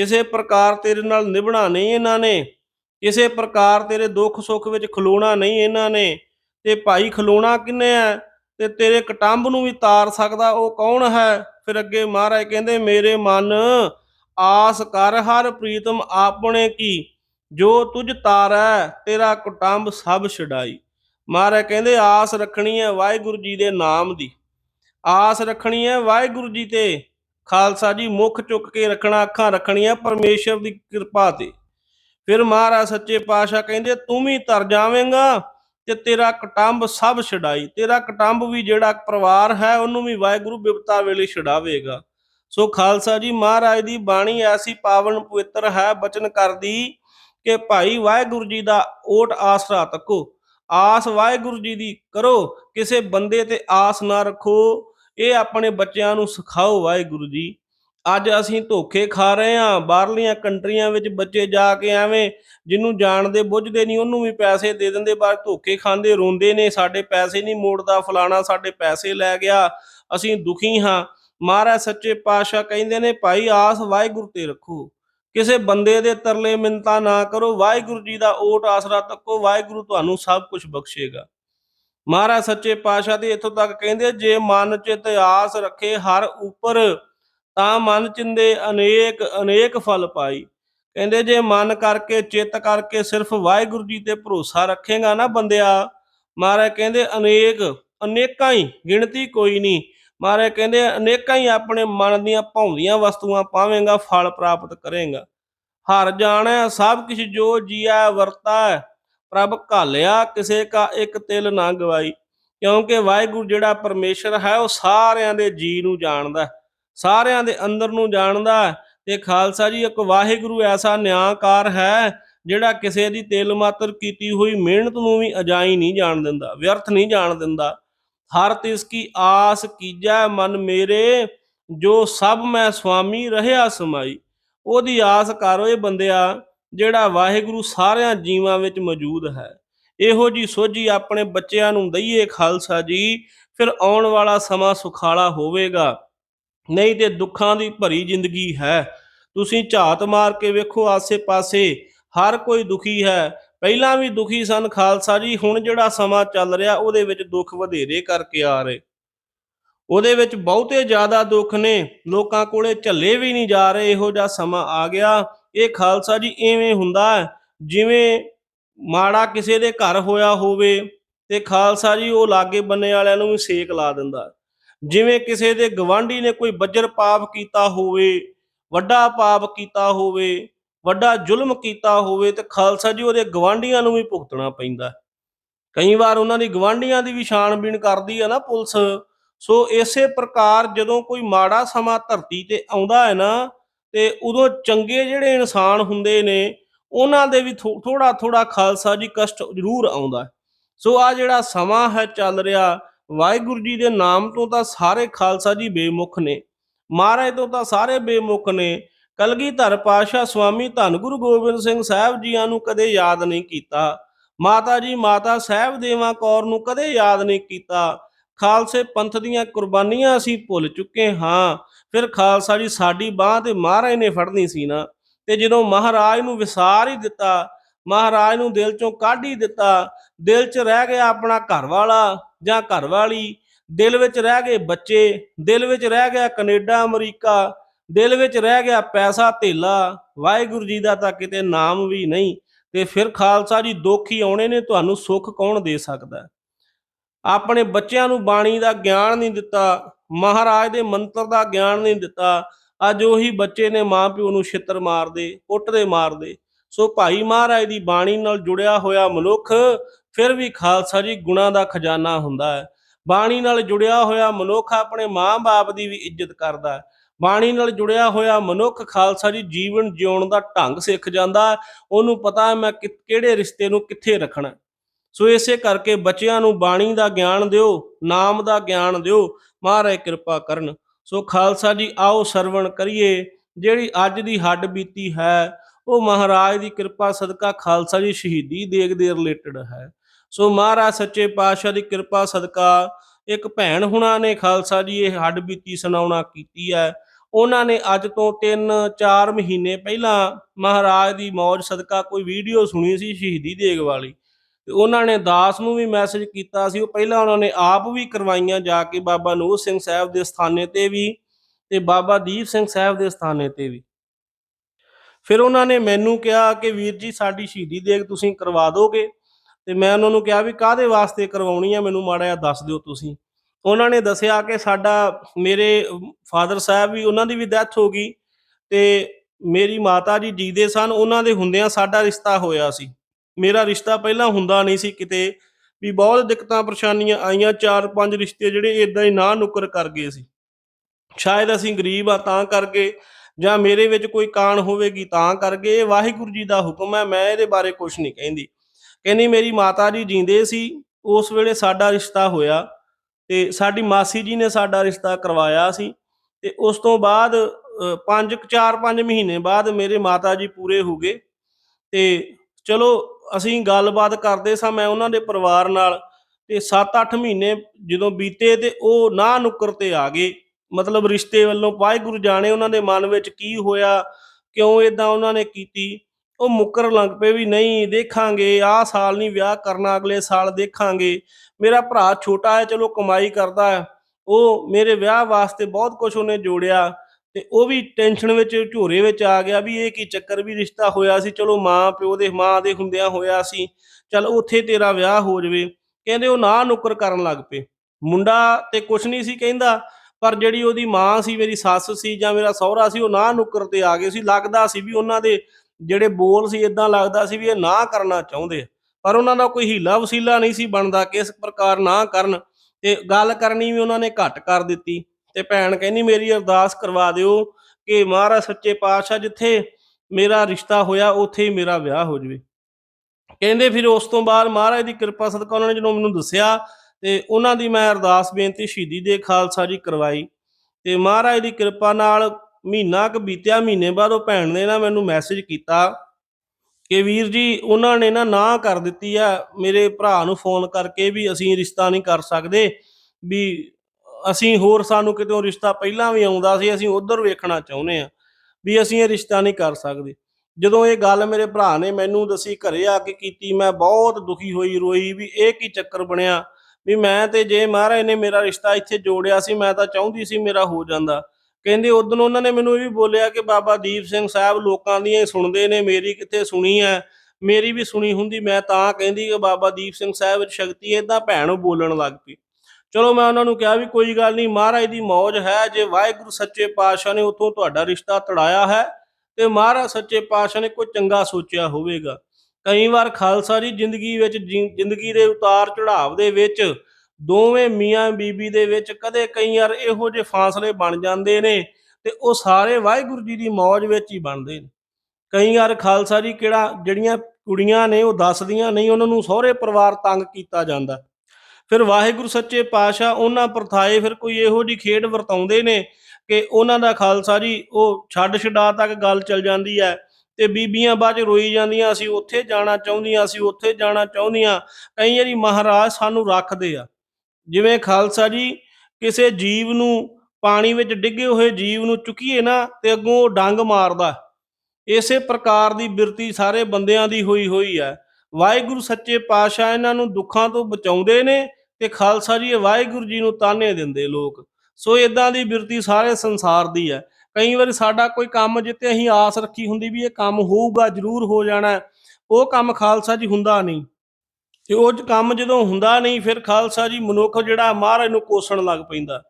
ਕਿਸੇ ਪ੍ਰਕਾਰ ਤੇਰੇ ਨਾਲ ਨਿਭਣਾ ਨਹੀਂ ਇਹਨਾਂ ਨੇ ਕਿਸੇ ਪ੍ਰਕਾਰ ਤੇਰੇ ਦੁੱਖ ਸੁੱਖ ਵਿੱਚ ਖਲੋਣਾ ਨਹੀਂ ਇਹਨਾਂ ਨੇ। ਤੇ ਭਾਈ ਖਲੋਣਾ ਕਿੰਨੇ ਆ ਤੇ ਤੇਰੇ ਕਟੰਬ ਨੂੰ ਵੀ ਤਾਰ ਸਕਦਾ ਉਹ ਕੌਣ ਹੈ? ਫਿਰ ਅੱਗੇ ਮਹਾਰਾਜ ਕਹਿੰਦੇ, ਮੇਰੇ ਮਨ, ਆਸ ਕਰ ਹਰ ਪ੍ਰੀਤਮ ਆਪਣੇ ਕੀ? ਜੋ ਤੁਝ ਤਾਰੈ, ਤੇਰਾ ਕੁਟੰਬ ਸਭ ਛਡਾਈ। ਮਹਾਰਾਜ ਕਹਿੰਦੇ, ਆਸ ਰੱਖਣੀ ਹੈ ਵਾਹਿਗੁਰੂ ਜੀ ਦੇ ਨਾਮ ਦੀ। ਆਸ ਰੱਖਣੀ ਹੈ ਵਾਹਿਗੁਰੂ ਜੀ ਤੇ। ਖਾਲਸਾ ਜੀ ਮੁਖ ਚੁੱਕ ਕੇ ਰੱਖਣਾ, ਅੱਖਾਂ ਰੱਖਣੀਆਂ ਪਰਮੇਸ਼ਰ ਦੀ ਕਿਰਪਾ ਤੇ। ਫਿਰ ਮਹਾਰਾਜ ਸੱਚੇ ਪਾਤਸ਼ਾਹ ਕਹਿੰਦੇ, ਤੂੰ ਵੀ ਤਰ ਜਾਵੇਂਗਾ ਤੇ ਤੇਰਾ ਕਟੰਬ ਸਭ ਛਡਾਈ। ਤੇਰਾ ਕਟੰਬ ਵੀ ਜਿਹੜਾ ਪਰਿਵਾਰ ਹੈ, ਉਹਨੂੰ ਵੀ ਵਾਹਿਗੁਰੂ ਬਿਪਤਾ ਵੇਲੇ ਛਡਾਵੇਗਾ। ਸੋ ਖਾਲਸਾ ਜੀ ਮਹਾਰਾਜ ਦੀ ਬਾਣੀ ਐਸੀ ਪਾਵਨ ਪਵਿੱਤਰ ਹੈ, ਬਚਨ ਕਰਦੀ ਕਿ ਭਾਈ ਵਾਹਿਗੁਰੂ ਜੀ ਦਾ ਓਟ ਆਸਰਾ ਤੱਕੋ। ਆਸ ਵਾਹਿਗੁਰੂ ਜੀ ਦੀ ਕਰੋ, ਕਿਸੇ ਬੰਦੇ ਤੇ ਆਸ ਨਾ ਰੱਖੋ। ਇਹ ਆਪਣੇ ਬੱਚਿਆਂ ਨੂੰ ਸਿਖਾਓ ਵਾਹਿਗੁਰੂ ਜੀ। ਅੱਜ ਅਸੀਂ ਧੋਖੇ ਖਾ ਰਹੇ ਹਾਂ, ਬਾਹਰਲੀਆਂ ਕੰਟਰੀਆਂ ਵਿੱਚ ਬੱਚੇ ਜਾ ਕੇ ਐਵੇਂ ਜਿਹਨੂੰ ਜਾਣਦੇ, ਬੁੱਝਦੇ ਨਹੀਂ, ਉਹਨੂੰ ਵੀ ਪੈਸੇ ਦੇ ਦਿੰਦੇ ਬਾਅਦ ਧੋਖੇ ਖਾਂਦੇ, ਰੋਂਦੇ ਨੇ, ਸਾਡੇ ਪੈਸੇ ਨਹੀਂ ਮੋੜਦਾ, ਫਲਾਣਾ ਸਾਡੇ ਪੈਸੇ ਲੈ ਗਿਆ, ਅਸੀਂ ਦੁਖੀ ਹਾਂ। ਮਹਾਰਾਜ ਸੱਚੇ ਪਾਤਸ਼ਾਹ ਕਹਿੰਦੇ ਨੇ, ਭਾਈ ਆਸ ਵਾਹਿਗੁਰੂ ਤੇ ਰੱਖੋ। ਕਿਸੇ ਬੰਦੇ ਦੇ ਤਰਲੇ ਮਿੰਤਾ ਨਾ ਕਰੋ, ਵਾਹਿਗੁਰੂ ਜੀ ਦਾ ਓਟ ਆਸਰਾ ਤੱਕੋ, ਵਾਹਿਗੁਰੂ ਤੁਹਾਨੂੰ ਸਭ ਕੁਝ ਬਖਸ਼ੇਗਾ। ਮਹਾਰਾਜ ਸੱਚੇ ਪਾਤਸ਼ਾਹ ਤੇ ਇੱਥੋਂ ਤੱਕ ਕਹਿੰਦੇ ਜੇ ਮਨ ਚ ਇਤਿਹਾਸ ਰੱਖੇ ਹਰ ਉਪਰ, ਤਾਂ ਮਨ ਚਿੰਦੇ ਅਨੇਕ ਅਨੇਕ ਫਲ ਪਾਈ। ਕਹਿੰਦੇ ਜੇ ਮਨ ਕਰਕੇ, ਚਿੱਤ ਕਰਕੇ ਸਿਰਫ ਵਾਹਿਗੁਰੂ ਜੀ ਤੇ ਭਰੋਸਾ ਰੱਖੇਗਾ ਨਾ ਬੰਦਿਆ, ਮਹਾਰਾਜ ਕਹਿੰਦੇ ਅਨੇਕ, ਅਨੇਕਾਂ ਹੀ ਗਿਣਤੀ ਕੋਈ ਨਹੀਂ। ਮਹਾਰਾਜ ਕਹਿੰਦੇ ਅਨੇਕਾਂ ਹੀ ਆਪਣੇ ਮਨ ਦੀਆਂ ਭਾਉਂਦੀਆਂ ਵਸਤੂਆਂ ਪਾਵੇਂਗਾ, ਫਲ ਪ੍ਰਾਪਤ ਕਰੇਗਾ। ਹਰ ਜਾਣੈ, ਸਭ ਕਿਛ ਜੋ ਜੀਆ ਵਰਤਾ ਪ੍ਰਭ ਘਾਲਿਆ, ਕਿਸੇ ਕਾ ਇੱਕ ਤਿਲ ਨਾ ਗਵਾਈ। ਕਿਉਂਕਿ ਵਾਹਿਗੁਰੂ ਜਿਹੜਾ ਪਰਮੇਸ਼ਰ ਹੈ, ਉਹ ਸਾਰਿਆਂ ਦੇ ਜੀ ਨੂੰ ਜਾਣਦਾ ਸਾਰਿਆਂ ਦੇ ਅੰਦਰ ਨੂੰ ਜਾਣਦਾ ਤੇ ਖਾਲਸਾ ਜੀ, ਇੱਕ ਵਾਹਿਗੁਰੂ ਐਸਾ ਨਿਆਂਕਾਰ ਹੈ, ਜਿਹੜਾ ਕਿਸੇ ਦੀ ਤਿਲ ਮਾਤਰ ਕੀਤੀ ਹੋਈ ਮਿਹਨਤ ਨੂੰ ਵੀ ਅਜਾਈ ਨਹੀਂ ਜਾਣ ਦਿੰਦਾ, ਵਿਅਰਥ ਨਹੀਂ ਜਾਣ ਦਿੰਦਾ। ਹਰ ਤਿਸ ਕੀ ਆਸ ਕੀਜੈ ਮਨ ਮੇਰੇ, ਜੋ ਸਭ ਮੈਂ ਸੁਆਮੀ ਰਹਿਆ ਸਮਾਈ। ਉਹਦੀ ਆਸ ਕਰ ਓਏ ਬੰਦਿਆ ਜਿਹੜਾ ਵਾਹਿਗੁਰੂ ਸਾਰਿਆਂ ਜੀਵਾਂ ਵਿੱਚ ਮੌਜੂਦ ਹੈ। ਇਹੋ ਜੀ ਸੋਝੀ ਆਪਣੇ ਬੱਚਿਆਂ ਨੂੰ ਦਈਏ ਖਾਲਸਾ ਜੀ, ਫਿਰ ਆਉਣ ਵਾਲਾ ਸਮਾਂ ਸੁਖਾਲਾ ਹੋਵੇਗਾ। ਨਹੀਂ ਤੇ ਦੁੱਖਾਂ ਦੀ ਭਰੀ ਜ਼ਿੰਦਗੀ ਹੈ। ਤੁਸੀਂ ਝਾਤ ਮਾਰ ਕੇ ਵੇਖੋ ਆਸੇ-ਪਾਸੇ, ਹਰ ਕੋਈ ਦੁਖੀ ਹੈ। ਪਹਿਲਾਂ ਵੀ ਦੁਖੀ ਸਨ ਖਾਲਸਾ ਜੀ, ਹੁਣ ਜਿਹੜਾ ਸਮਾਂ ਚੱਲ ਰਿਹਾ ਉਹਦੇ ਵਿੱਚ ਦੁੱਖ ਵਧੇਰੇ ਕਰਕੇ ਆ ਰਹੇ। ਉਹਦੇ ਵਿੱਚ ਬਹੁਤੇ ਜ਼ਿਆਦਾ ਦੁੱਖ ਨੇ। ਲੋਕਾਂ ਕੋਲੇ ਝੱਲੇ ਵੀ ਨਹੀਂ ਜਾ ਰਹੇ, ਇਹੋ ਜਿਹਾ ਸਮਾਂ ਆ ਗਿਆ। ਇਹ ਖਾਲਸਾ ਜੀ ਐਵੇਂ ਹੁੰਦਾ ਜਿਵੇਂ ਮਾੜਾ ਕਿਸੇ ਦੇ ਘਰ ਹੋਇਆ ਹੋਵੇ ਤੇ ਖਾਲਸਾ ਜੀ ਉਹ ਲਾਗੇ ਬੰਨੇ ਵਾਲਿਆਂ ਨੂੰ ਵੀ ਸੇਕ ਲਾ ਦਿੰਦਾ ਜਿਵੇਂ ਕਿਸੇ ਦੇ ਗਵਾਂਢੀ ਨੇ ਕੋਈ ਬੱਜਰ ਪਾਪ ਕੀਤਾ ਹੋਵੇ, ਵੱਡਾ ਪਾਪ ਕੀਤਾ ਹੋਵੇ, ਵੱਡਾ ਜ਼ੁਲਮ ਕੀਤਾ ਹੋਵੇ ਤੇ ਖਾਲਸਾ ਜੀ ਉਹਦੇ ਗਵਾਂਢੀਆਂ ਨੂੰ ਵੀ ਭੁਗਤਣਾ ਪੈਂਦਾ ਕਈ ਵਾਰ ਉਹਨਾਂ ਦੀ ਗਵਾਂਢੀਆਂ ਦੀ ਵੀ ਛਾਣਬੀਣ ਕਰਦੀ ਆ ਨਾ ਪੁਲਿਸ, ਸੋ ਇਸੇ ਪ੍ਰਕਾਰ ਜਦੋਂ ਕੋਈ ਮਾੜਾ ਸਮਾਂ ਧਰਤੀ ਤੇ ਆਉਂਦਾ ਹੈ ਨਾ ਤੇ ਉਦੋਂ ਚੰਗੇ ਜਿਹੜੇ ਇਨਸਾਨ ਹੁੰਦੇ ਨੇ, ਉਹਨਾਂ ਦੇ ਵੀ ਥੋੜਾ ਥੋੜਾ ਖਾਲਸਾ ਜੀ ਕਸ਼ਟ ਜ਼ਰੂਰ ਆਉਂਦਾ ਸੋ ਆ ਜਿਹੜਾ ਸਮਾਂ ਹੈ ਚੱਲ ਰਿਹਾ, ਵਾਹਿਗੁਰੂ ਜੀ ਦੇ ਨਾਮ ਤੋਂ ਤਾਂ ਸਾਰੇ ਖਾਲਸਾ ਜੀ ਬੇਮੁਖ ਨੇ। ਮਹਾਰਾਜ ਤੋਂ ਤਾਂ ਸਾਰੇ ਬੇਮੁਖ ਨੇ। ਕਲਗੀਧਰ ਪਾਤਸ਼ਾਹ ਸਵਾਮੀ ਧੰਨ ਗੁਰੂ ਗੋਬਿੰਦ ਸਿੰਘ ਸਾਹਿਬ ਜੀਆਂ ਨੂੰ ਕਦੇ ਯਾਦ ਨਹੀਂ ਕੀਤਾ। ਮਾਤਾ ਜੀ ਮਾਤਾ ਸਾਹਿਬ ਦੇਵਾ ਕੌਰ ਨੂੰ ਕਦੇ ਯਾਦ ਨਹੀਂ ਕੀਤਾ। ਖਾਲਸੇ ਪੰਥ ਦੀਆਂ ਕੁਰਬਾਨੀਆਂ ਅਸੀਂ ਭੁੱਲ ਚੁੱਕੇ ਹਾਂ। ਫਿਰ ਖਾਲਸਾ ਜੀ ਸਾਡੀ ਬਾਹ ਤੇ ਮਹਾਰਾਜ ਨੇ ਫੜਨੀ ਸੀ ਨਾ। ਤੇ ਜਦੋਂ ਮਹਾਰਾਜ ਨੂੰ ਵਿਸਾਰ ਹੀ ਦਿੱਤਾ, ਮਹਾਰਾਜ ਨੂੰ ਦਿਲ ਚੋਂ ਕੱਢ ਹੀ ਦਿੱਤਾ, ਦਿਲ 'ਚ ਰਹਿ ਗਿਆ ਆਪਣਾ ਘਰ ਵਾਲਾ ਜਾਂ ਘਰ ਵਾਲੀ ਦਿਲ ਵਿੱਚ ਰਹਿ ਗਏ ਬੱਚੇ, ਦਿਲ ਵਿੱਚ ਰਹਿ ਗਿਆ ਕੈਨੇਡਾ, ਅਮਰੀਕਾ, ਦਿਲ ਵਿੱਚ ਰਹਿ ਗਿਆ ਪੈਸਾ ਧੇਲਾ, ਵਾਹਿਗੁਰੂ ਜੀ ਦਾ ਤਾਂ ਕਿਤੇ ਨਾਮ ਵੀ ਨਹੀਂ। ਤੇ ਫਿਰ ਖਾਲਸਾ ਜੀ ਦੁੱਖ ਹੀ ਆਉਣੇ ਨੇ, ਤੁਹਾਨੂੰ ਸੁੱਖ ਕੌਣ ਦੇ ਸਕਦਾ? ਆਪਣੇ ਬੱਚਿਆਂ ਨੂੰ ਬਾਣੀ ਦਾ ਗਿਆਨ ਨਹੀਂ ਦਿੱਤਾ, ਮਹਾਰਾਜ ਦੇ ਮੰਤਰ ਦਾ ਗਿਆਨ ਨਹੀਂ ਦਿੱਤਾ, ਅੱਜ ਉਹੀ ਬੱਚੇ ਨੇ ਮਾਂ ਪਿਓ ਨੂੰ ਛਿੱਤਰ ਮਾਰਦੇ ਕੁੱਟਦੇ ਮਾਰਦੇ। ਸੋ ਭਾਈ ਮਹਾਰਾਜ ਦੀ ਬਾਣੀ ਨਾਲ ਜੁੜਿਆ ਹੋਇਆ ਮਨੁੱਖ ਫਿਰ ਵੀ ਖਾਲਸਾ ਜੀ ਗੁਣਾ ਦਾ ਖਜ਼ਾਨਾ ਹੁੰਦਾ ਹੈ। ਬਾਣੀ ਨਾਲ ਜੁੜਿਆ ਹੋਇਆ ਮਨੁੱਖ ਆਪਣੇ ਮਾਂ-ਬਾਪ ਦੀ ਵੀ ਇੱਜ਼ਤ ਕਰਦਾ ਹੈ। ਬਾਣੀ ਨਾਲ ਜੁੜਿਆ ਹੋਇਆ ਮਨੁੱਖ ਖਾਲਸਾ ਜੀ ਜੀਵਨ ਜਿਉਣ ਦਾ ਢੰਗ ਸਿੱਖ ਜਾਂਦਾ ਹੈ। ਉਹਨੂੰ ਪਤਾ ਮੈਂ ਕਿ- ਕਿਹੜੇ ਰਿਸ਼ਤੇ ਨੂੰ ਕਿੱਥੇ ਰੱਖਣਾ ਸੋ ਇਸੇ ਕਰਕੇ ਬੱਚਿਆਂ ਨੂੰ ਬਾਣੀ ਦਾ ਗਿਆਨ ਦਿਓ, ਨਾਮ ਦਾ ਗਿਆਨ ਦਿਓ, ਮਹਾਰਾਜ ਕਿਰਪਾ ਕਰਨ। ਸੋ ਖਾਲਸਾ ਜੀ, ਆਓ ਸਰਵਣ ਕਰੀਏ। ਜਿਹੜੀ ਅੱਜ ਦੀ ਹੱਡ ਬੀਤੀ ਹੈ, ਉਹ ਮਹਾਰਾਜ ਦੀ ਕਿਰਪਾ ਸਦਕਾ ਖਾਲਸਾ ਜੀ ਸ਼ਹੀਦੀ ਦੇਗ ਦੇ ਰਿਲੇਟਡ ਹੈ। ਸੋ ਮਹਾਰਾਜ ਸੱਚੇ ਪਾਤਸ਼ਾਹ ਦੀ ਕਿਰਪਾ ਸਦਕਾ ਇੱਕ ਭੈਣ ਹੁਣਾਂ ਨੇ ਖਾਲਸਾ ਜੀ ਇਹ ਹੱਡ ਬੀਤੀ ਸੁਣਾਉਣਾ ਕੀਤੀ ਹੈ। ਉਹਨਾਂ ਨੇ ਅੱਜ ਤੋਂ 3-4 ਮਹੀਨੇ ਪਹਿਲਾਂ ਮਹਾਰਾਜ ਦੀ ਮੌਜ ਸਦਕਾ ਕੋਈ ਵੀਡੀਓ ਸੁਣੀ ਸੀ ਸ਼ਹੀਦੀ ਦੇਗ ਵਾਲੀ। ਤੇ ਉਹਨਾਂ ਨੇ ਦਾਸ ਨੂੰ ਵੀ ਮੈਸੇਜ ਕੀਤਾ ਸੀ, ਉਹ ਪਹਿਲਾਂ ਉਹਨਾਂ ਨੇ ਆਪ ਵੀ ਕਰਵਾਈਆਂ ਜਾ ਕੇ ਬਾਬਾ ਨੂਰ ਸਿੰਘ ਸਾਹਿਬ ਦੇ ਸਥਾਨੇ ਤੇ ਵੀ ਤੇ ਬਾਬਾ ਦੀਪ ਸਿੰਘ ਸਾਹਿਬ ਦੇ ਸਥਾਨੇ ਤੇ ਵੀ। ਫਿਰ ਉਹਨਾਂ ਨੇ ਮੈਨੂੰ ਕਿਹਾ ਕਿ ਵੀਰ ਜੀ ਸਾਡੀ ਸ਼ਹੀਦੀ ਦੇਗ ਤੁਸੀਂ ਕਰਵਾ ਦੋਗੇ ਤੇ ਮੈਂ ਉਹਨਾਂ ਨੂੰ ਕਿਹਾ ਵੀ ਕਾਹਦੇ ਵਾਸਤੇ ਕਰਵਾਉਣੀ ਆ ਮੈਨੂੰ ਮਾੜਾ ਜਿਹਾ ਦੱਸ ਦਿਓ ਤੁਸੀਂ। ਉਹਨਾਂ ਨੇ ਦੱਸਿਆ ਕਿ ਸਾਡਾ ਮੇਰੇ ਫਾਦਰ ਸਾਹਿਬ ਵੀ ਉਹਨਾਂ ਦੀ ਵੀ ਡੈਥ ਹੋ ਗਈ ਤੇ ਮੇਰੀ ਮਾਤਾ ਜੀ ਜੀਦੇ ਸਨ, ਉਹਨਾਂ ਦੇ ਹੁੰਦਿਆਂ ਸਾਡਾ ਰਿਸ਼ਤਾ ਹੋਇਆ ਸੀ। ਮੇਰਾ ਰਿਸ਼ਤਾ ਪਹਿਲਾਂ ਹੁੰਦਾ ਨਹੀਂ ਸੀ ਕਿਤੇ, ਵੀ ਬਹੁਤ ਦਿੱਕਤਾਂ ਪਰੇਸ਼ਾਨੀਆਂ ਆਈਆਂ, ਚਾਰ ਪੰਜ ਰਿਸ਼ਤੇ ਜਿਹੜੇ ਇਦਾਂ ਹੀ ਨਾ ਨੁਕਰ ਕਰ ਗਏ ਸੀ। ਸ਼ਾਇਦ ਅਸੀਂ ਗਰੀਬ ਆ ਤਾਂ ਕਰਕੇ ਜਾਂ ਮੇਰੇ ਵਿੱਚ ਕੋਈ ਕਾਣ ਹੋਵੇਗੀ ਤਾਂ ਕਰਕੇ ਇਹ ਵਾਹਿਗੁਰੂ ਜੀ ਦਾ ਹੁਕਮ ਹੈ, ਮੈਂ ਇਹਦੇ ਬਾਰੇ ਕੁਝ ਨਹੀਂ ਕਹਿੰਦੀ। ਕਹਿੰਦੀ, ਮੇਰੀ ਮਾਤਾ ਜੀ ਜਿੰਦੇ ਸੀ, ਉਸ ਵੇਲੇ ਸਾਡਾ ਰਿਸ਼ਤਾ ਹੋਇਆ, ਤੇ ਸਾਡੀ ਮਾਸੀ ਜੀ ਨੇ ਸਾਡਾ ਰਿਸ਼ਤਾ ਕਰਵਾਇਆ ਸੀ, ਤੇ ਉਸ ਤੋਂ ਬਾਅਦ 5 4 5 ਮਹੀਨੇ ਬਾਅਦ ਮੇਰੇ ਮਾਤਾ ਜੀ ਪੂਰੇ ਹੋ ਗਏ, ਤੇ ਚਲੋ ਅਸੀਂ ਗੱਲਬਾਤ ਕਰਦੇ ਸਾਂ ਮੈਂ ਉਹਨਾਂ ਦੇ ਪਰਿਵਾਰ ਨਾਲ ਤੇ 7-8 ਮਹੀਨੇ ਜਦੋਂ ਬੀਤੇ ਤੇ ਉਹ ਨਾ ਨੁੱਕਰ ਤੇ ਆ ਗਏ। ਮਤਲਬ ਰਿਸ਼ਤੇ ਵੱਲੋਂ ਵਾਹਿਗੁਰੂ ਜਾਣੇ ਉਹਨਾਂ ਦੇ ਮਨ ਵਿੱਚ ਕੀ ਹੋਇਆ, ਕਿਉਂ ਇਦਾਂ ਉਹਨਾਂ ਨੇ ਕੀਤੀ। ਉਹ ਮੁੱਕਰ ਲੱਗ ਪਏ ਵੀ ਨਹੀਂ, ਦੇਖਾਂਗੇ, ਆਹ ਸਾਲ ਨਹੀਂ ਵਿਆਹ ਕਰਨਾ, ਅਗਲੇ ਸਾਲ ਦੇਖਾਂਗੇ। ਮੇਰਾ ਭਰਾ ਛੋਟਾ ਹੈ, ਚਲੋ ਕਮਾਈ ਕਰਦਾ ਹੈ। ਉਹ ਮੇਰੇ ਵਿਆਹ ਵਾਸਤੇ ਬਹੁਤ ਕੁਝ ਉਹਨੇ ਜੋੜਿਆ। ਤੇ ਉਹ ਵੀ ਟੈਨਸ਼ਨ ਵਿੱਚ, ਝੋਰੇ ਵਿੱਚ ਆ ਗਿਆ ਵੀ ਇਹ ਕੀ ਚੱਕਰ ਵੀ ਰਿਸ਼ਤਾ ਹੋਇਆ ਸੀ, ਚਲੋ ਮਾਂ ਪਿਓ ਦੇ, ਮਾਂ ਦੇ ਹੁੰਦਿਆਂ ਹੋਇਆ ਸੀ, ਚਲ ਉੱਥੇ ਤੇਰਾ ਵਿਆਹ ਹੋ ਜਵੇ। ਕਹਿੰਦੇ ਉਹ ਨਾ ਨੁੱਕਰ ਕਰਨ ਲੱਗ ਪਏ। ਮੁੰਡਾ ਤੇ ਕੁਛ ਨਹੀਂ ਸੀ ਕਹਿੰਦਾ, ਪਰ ਜਿਹੜੀ ਉਹਦੀ ਮਾਂ ਸੀ, ਮੇਰੀ ਸੱਸ ਸੀ ਜਾਂ ਮੇਰਾ ਸਹੁਰਾ ਸੀ, ਉਹ ਨਾ ਨੁੱਕਰ ਤੇ ਆ ਗਏ ਸੀ। ਲੱਗਦਾ ਸੀ ਵੀ ਉਹਨਾਂ ਦੇ ਜਿਹੜੇ ਬੋਲ ਸੀ ਇਦਾਂ ਲੱਗਦਾ ਸੀ ਵੀ ਇਹ ਨਾ ਕਰਨਾ ਚਾਹੁੰਦੇ ਪਰ ਉਹਨਾਂ ਦਾ ਕੋਈ ਹੀਲਾ ਵਸੀਲਾ ਨਹੀਂ ਸੀ ਬਣਦਾ, ਕਿਸ ਪ੍ਰਕਾਰ ਨਾ ਕਰਨ। ਤੇ ਗੱਲ ਕਰਨੀ ਵੀ ਉਹਨਾਂ ਨੇ ਘੱਟ ਕਰ ਦਿੱਤੀ। ਤੇ ਭੈਣ ਕਹਿੰਦੀ, ਮੇਰੀ ਅਰਦਾਸ ਕਰਵਾ ਦਿਓ ਕਿ ਮਹਾਰਾਜ ਸੱਚੇ ਪਾਤਸ਼ਾਹ ਜਿੱਥੇ ਮੇਰਾ ਰਿਸ਼ਤਾ ਹੋਇਆ, ਉੱਥੇ ਹੀ ਮੇਰਾ ਵਿਆਹ ਹੋ ਜਾਵੇ। ਕਹਿੰਦੇ ਫਿਰ ਉਸ ਤੋਂ ਬਾਅਦ ਮਹਾਰਾਜ ਦੀ ਕਿਰਪਾ ਸਦਕਾ ਉਹਨਾਂ ਨੇ ਜਦੋਂ ਮੈਨੂੰ ਦੱਸਿਆ ਤੇ ਉਹਨਾਂ ਦੀ ਮੈਂ ਅਰਦਾਸ ਬੇਨਤੀ ਸ਼ਹੀਦੀ ਦੇ ਖਾਲਸਾ ਜੀ ਕਰਵਾਈ ਤੇ ਮਹਾਰਾਜ ਦੀ ਕਿਰਪਾ ਨਾਲ ਮਹੀਨਾ ਕੁ ਬੀਤਿਆ, ਮਹੀਨੇ ਬਾਅਦ ਉਹ ਭੈਣ ਨੇ ਨਾ ਮੈਨੂੰ ਮੈਸੇਜ ਕੀਤਾ ਕਿ ਵੀਰ ਜੀ, ਉਹਨਾਂ ਨੇ ਨਾ ਨਾ ਕਰ ਦਿੱਤੀ ਆ, ਮੇਰੇ ਭਰਾ ਨੂੰ ਫੋਨ ਕਰਕੇ ਵੀ ਅਸੀਂ ਰਿਸ਼ਤਾ ਨਹੀਂ ਕਰ ਸਕਦੇ ਵੀ ਅਸੀਂ ਹੋਰ ਸਾਨੂੰ ਕਿਤੋਂ ਰਿਸ਼ਤਾ ਪਹਿਲਾਂ ਵੀ ਆਉਂਦਾ ਸੀ, ਅਸੀਂ ਉਧਰ ਵੇਖਣਾ ਚਾਹੁੰਦੇ ਆ ਵੀ ਅਸੀਂ ਇਹ ਰਿਸ਼ਤਾ ਨਹੀਂ ਕਰ ਸਕਦੇ। ਜਦੋਂ ਇਹ ਗੱਲ ਮੇਰੇ ਭਰਾ ਨੇ ਮੈਨੂੰ ਦੱਸੀ ਘਰੇ ਆ ਕੇ ਕੀਤੀ, ਮੈਂ ਬਹੁਤ ਦੁਖੀ ਹੋਈ, ਰੋਈ ਵੀ ਇਹ ਕੀ ਚੱਕਰ ਬਣਿਆ ਵੀ ਮੈਂ ਤੇ ਜੇ ਮਹਾਰਾਜ ਨੇ ਮੇਰਾ ਰਿਸ਼ਤਾ ਇੱਥੇ ਜੋੜਿਆ ਸੀ, ਮੈਂ ਤਾਂ ਚਾਹੁੰਦੀ ਸੀ ਮੇਰਾ ਹੋ ਜਾਂਦਾ। ਕਹਿੰਦੇ ਉਦੋਂ ਉਹਨਾਂ ਨੇ ਮੈਨੂੰ ਇਹ ਵੀ ਬੋਲਿਆ ਕਿ ਬਾਬਾ ਦੀਪ ਸਿੰਘ ਸਾਹਿਬ ਲੋਕਾਂ ਦੀਆਂ ਸੁਣਦੇ ਨੇ, ਮੇਰੀ ਕਿੱਥੇ ਸੁਣੀ ਹੈ? ਮੇਰੀ ਵੀ ਸੁਣੀ ਹੁੰਦੀ, ਮੈਂ ਤਾਂ ਕਹਿੰਦੀ ਕਿ ਬਾਬਾ ਦੀਪ ਸਿੰਘ ਸਾਹਿਬ ਸ਼ਕਤੀ ਹੈ ਇਦਾਂ ਭੈਣ ਬੋਲਣ ਲੱਗ ਪਈ। ਚਲੋ ਮੈਂ ਉਹਨਾਂ ਨੂੰ ਕਿਹਾ ਵੀ ਕੋਈ ਗੱਲ ਨਹੀਂ, ਮਹਾਰਾਜ ਦੀ ਮੌਜ ਹੈ, ਜੇ ਵਾਹਿਗੁਰੂ ਸੱਚੇ ਪਾਤਸ਼ਾਹ ਨੇ ਉਥੋਂ ਤੁਹਾਡਾ ਰਿਸ਼ਤਾ ਤੜਾਇਆ ਹੈ ਤੇ ਮਹਾਰਾਜ ਸੱਚੇ ਪਾਤਸ਼ਾਹ ਨੇ ਕੋਈ ਚੰਗਾ ਸੋਚਿਆ ਹੋਵੇਗਾ। ਕਈ ਵਾਰ ਖਾਲਸਾ ਜੀ ਜ਼ਿੰਦਗੀ ਵਿੱਚ ਜੀ- ਜ਼ਿੰਦਗੀ ਦੇ ਉਤਾਰ ਚੜਾਵ ਦੇ ਵਿੱਚ ਦੋਵੇਂ ਮੀਆਂ ਬੀਬੀ ਦੇ ਵਿੱਚ ਕਦੇ ਕਈ ਵਾਰ ਇਹੋ ਜਿਹੇ ਫਾਸਲੇ ਬਣ ਜਾਂਦੇ ਨੇ ਤੇ ਉਹ ਸਾਰੇ ਵਾਹਿਗੁਰੂ ਜੀ ਦੀ ਮੌਜ ਵਿੱਚ ਹੀ ਬਣਦੇ ਨੇ। ਕਈ ਵਾਰ ਖਾਲਸਾ ਜੀ ਕਿਹੜਾ, ਜਿਹੜੀਆਂ ਕੁੜੀਆਂ ਨੇ ਉਹ ਦੱਸਦੀਆਂ ਨਹੀਂ, ਉਹਨਾਂ ਨੂੰ ਸਹੁਰੇ ਪਰਿਵਾਰ ਤੰਗ ਕੀਤਾ ਜਾਂਦਾ। ਫਿਰ ਵਾਹਿਗੁਰੂ ਸੱਚੇ ਪਾਤਸ਼ਾਹ ਉਹਨਾਂ ਪ੍ਰਥਾਏ ਫਿਰ ਕੋਈ ਇਹੋ ਜੀ ਖੇਡ ਵਰਤਾਉਂਦੇ ਨੇ ਕਿ ਉਹਨਾਂ ਦਾ ਖਾਲਸਾ ਜੀ, ਉਹ ਛੱਡ ਛਡਾ ਤੱਕ ਗੱਲ ਚੱਲ ਜਾਂਦੀ ਹੈ ਤੇ ਬੀਬੀਆਂ ਬਾਅਦ ਚ ਰੋਈ ਜਾਂਦੀਆਂ, ਅਸੀਂ ਉੱਥੇ ਜਾਣਾ ਚਾਹੁੰਦੀਆਂ, ਅਸੀਂ ਉੱਥੇ ਜਾਣਾ ਚਾਹੁੰਦੀਆਂ। ਕਈ ਵਾਰੀ ਮਹਾਰਾਜ ਸਾਨੂੰ ਰੱਖਦੇ ਆ। ਜਿਵੇਂ ਖਾਲਸਾ ਜੀ ਕਿਸੇ ਜੀਵ ਨੂੰ ਪਾਣੀ ਵਿੱਚ ਡਿੱਗੇ ਹੋਏ ਜੀਵ ਨੂੰ ਚੁੱਕੀਏ ਨਾ ਤੇ ਅੱਗੋਂ ਉਹ ਡੰਗ ਮਾਰਦਾ। ਇਸੇ ਪ੍ਰਕਾਰ ਦੀ ਬਿਰਤੀ ਸਾਰੇ ਬੰਦਿਆਂ ਦੀ ਹੋਈ ਹੋਈ ਹੈ। ਵਾਹਿਗੁਰੂ ਸੱਚੇ ਪਾਤਸ਼ਾਹ ਇਹਨਾਂ ਨੂੰ ਦੁੱਖਾਂ ਤੋਂ ਬਚਾਉਂਦੇ ਨੇ ਤੇ ਖਾਲਸਾ ਜੀ ਵਾਹਿਗੁਰੂ ਜੀ ਨੂੰ ਤਾਨੇ ਦਿੰਦੇ ਲੋਕ। ਸੋ ਇਦਾਂ ਦੀ ਬਿਰਤੀ ਸਾਰੇ ਸੰਸਾਰ ਦੀ ਹੈ। ਕਈ ਵਾਰੀ ਸਾਡਾ ਕੋਈ ਕੰਮ ਜਿੱਤੇ ਅਸੀਂ ਆਸ ਰੱਖੀ ਹੁੰਦੀ ਵੀ ਇਹ ਕੰਮ ਹੋਊਗਾ, ਜ਼ਰੂਰ ਹੋ ਜਾਣਾ ਉਹ ਕੰਮ ਖਾਲਸਾ ਜੀ ਹੁੰਦਾ ਨਹੀਂ। ਤੇ ਉਹ ਕੰਮ ਜਦੋਂ ਹੁੰਦਾ ਨਹੀਂ, ਫਿਰ ਖਾਲਸਾ ਜੀ ਮਨੁੱਖ ਜਿਹੜਾ ਮਹਾਰਾਜ ਨੂੰ ਕੋਸਣ ਲੱਗ ਪੈਂਦਾ।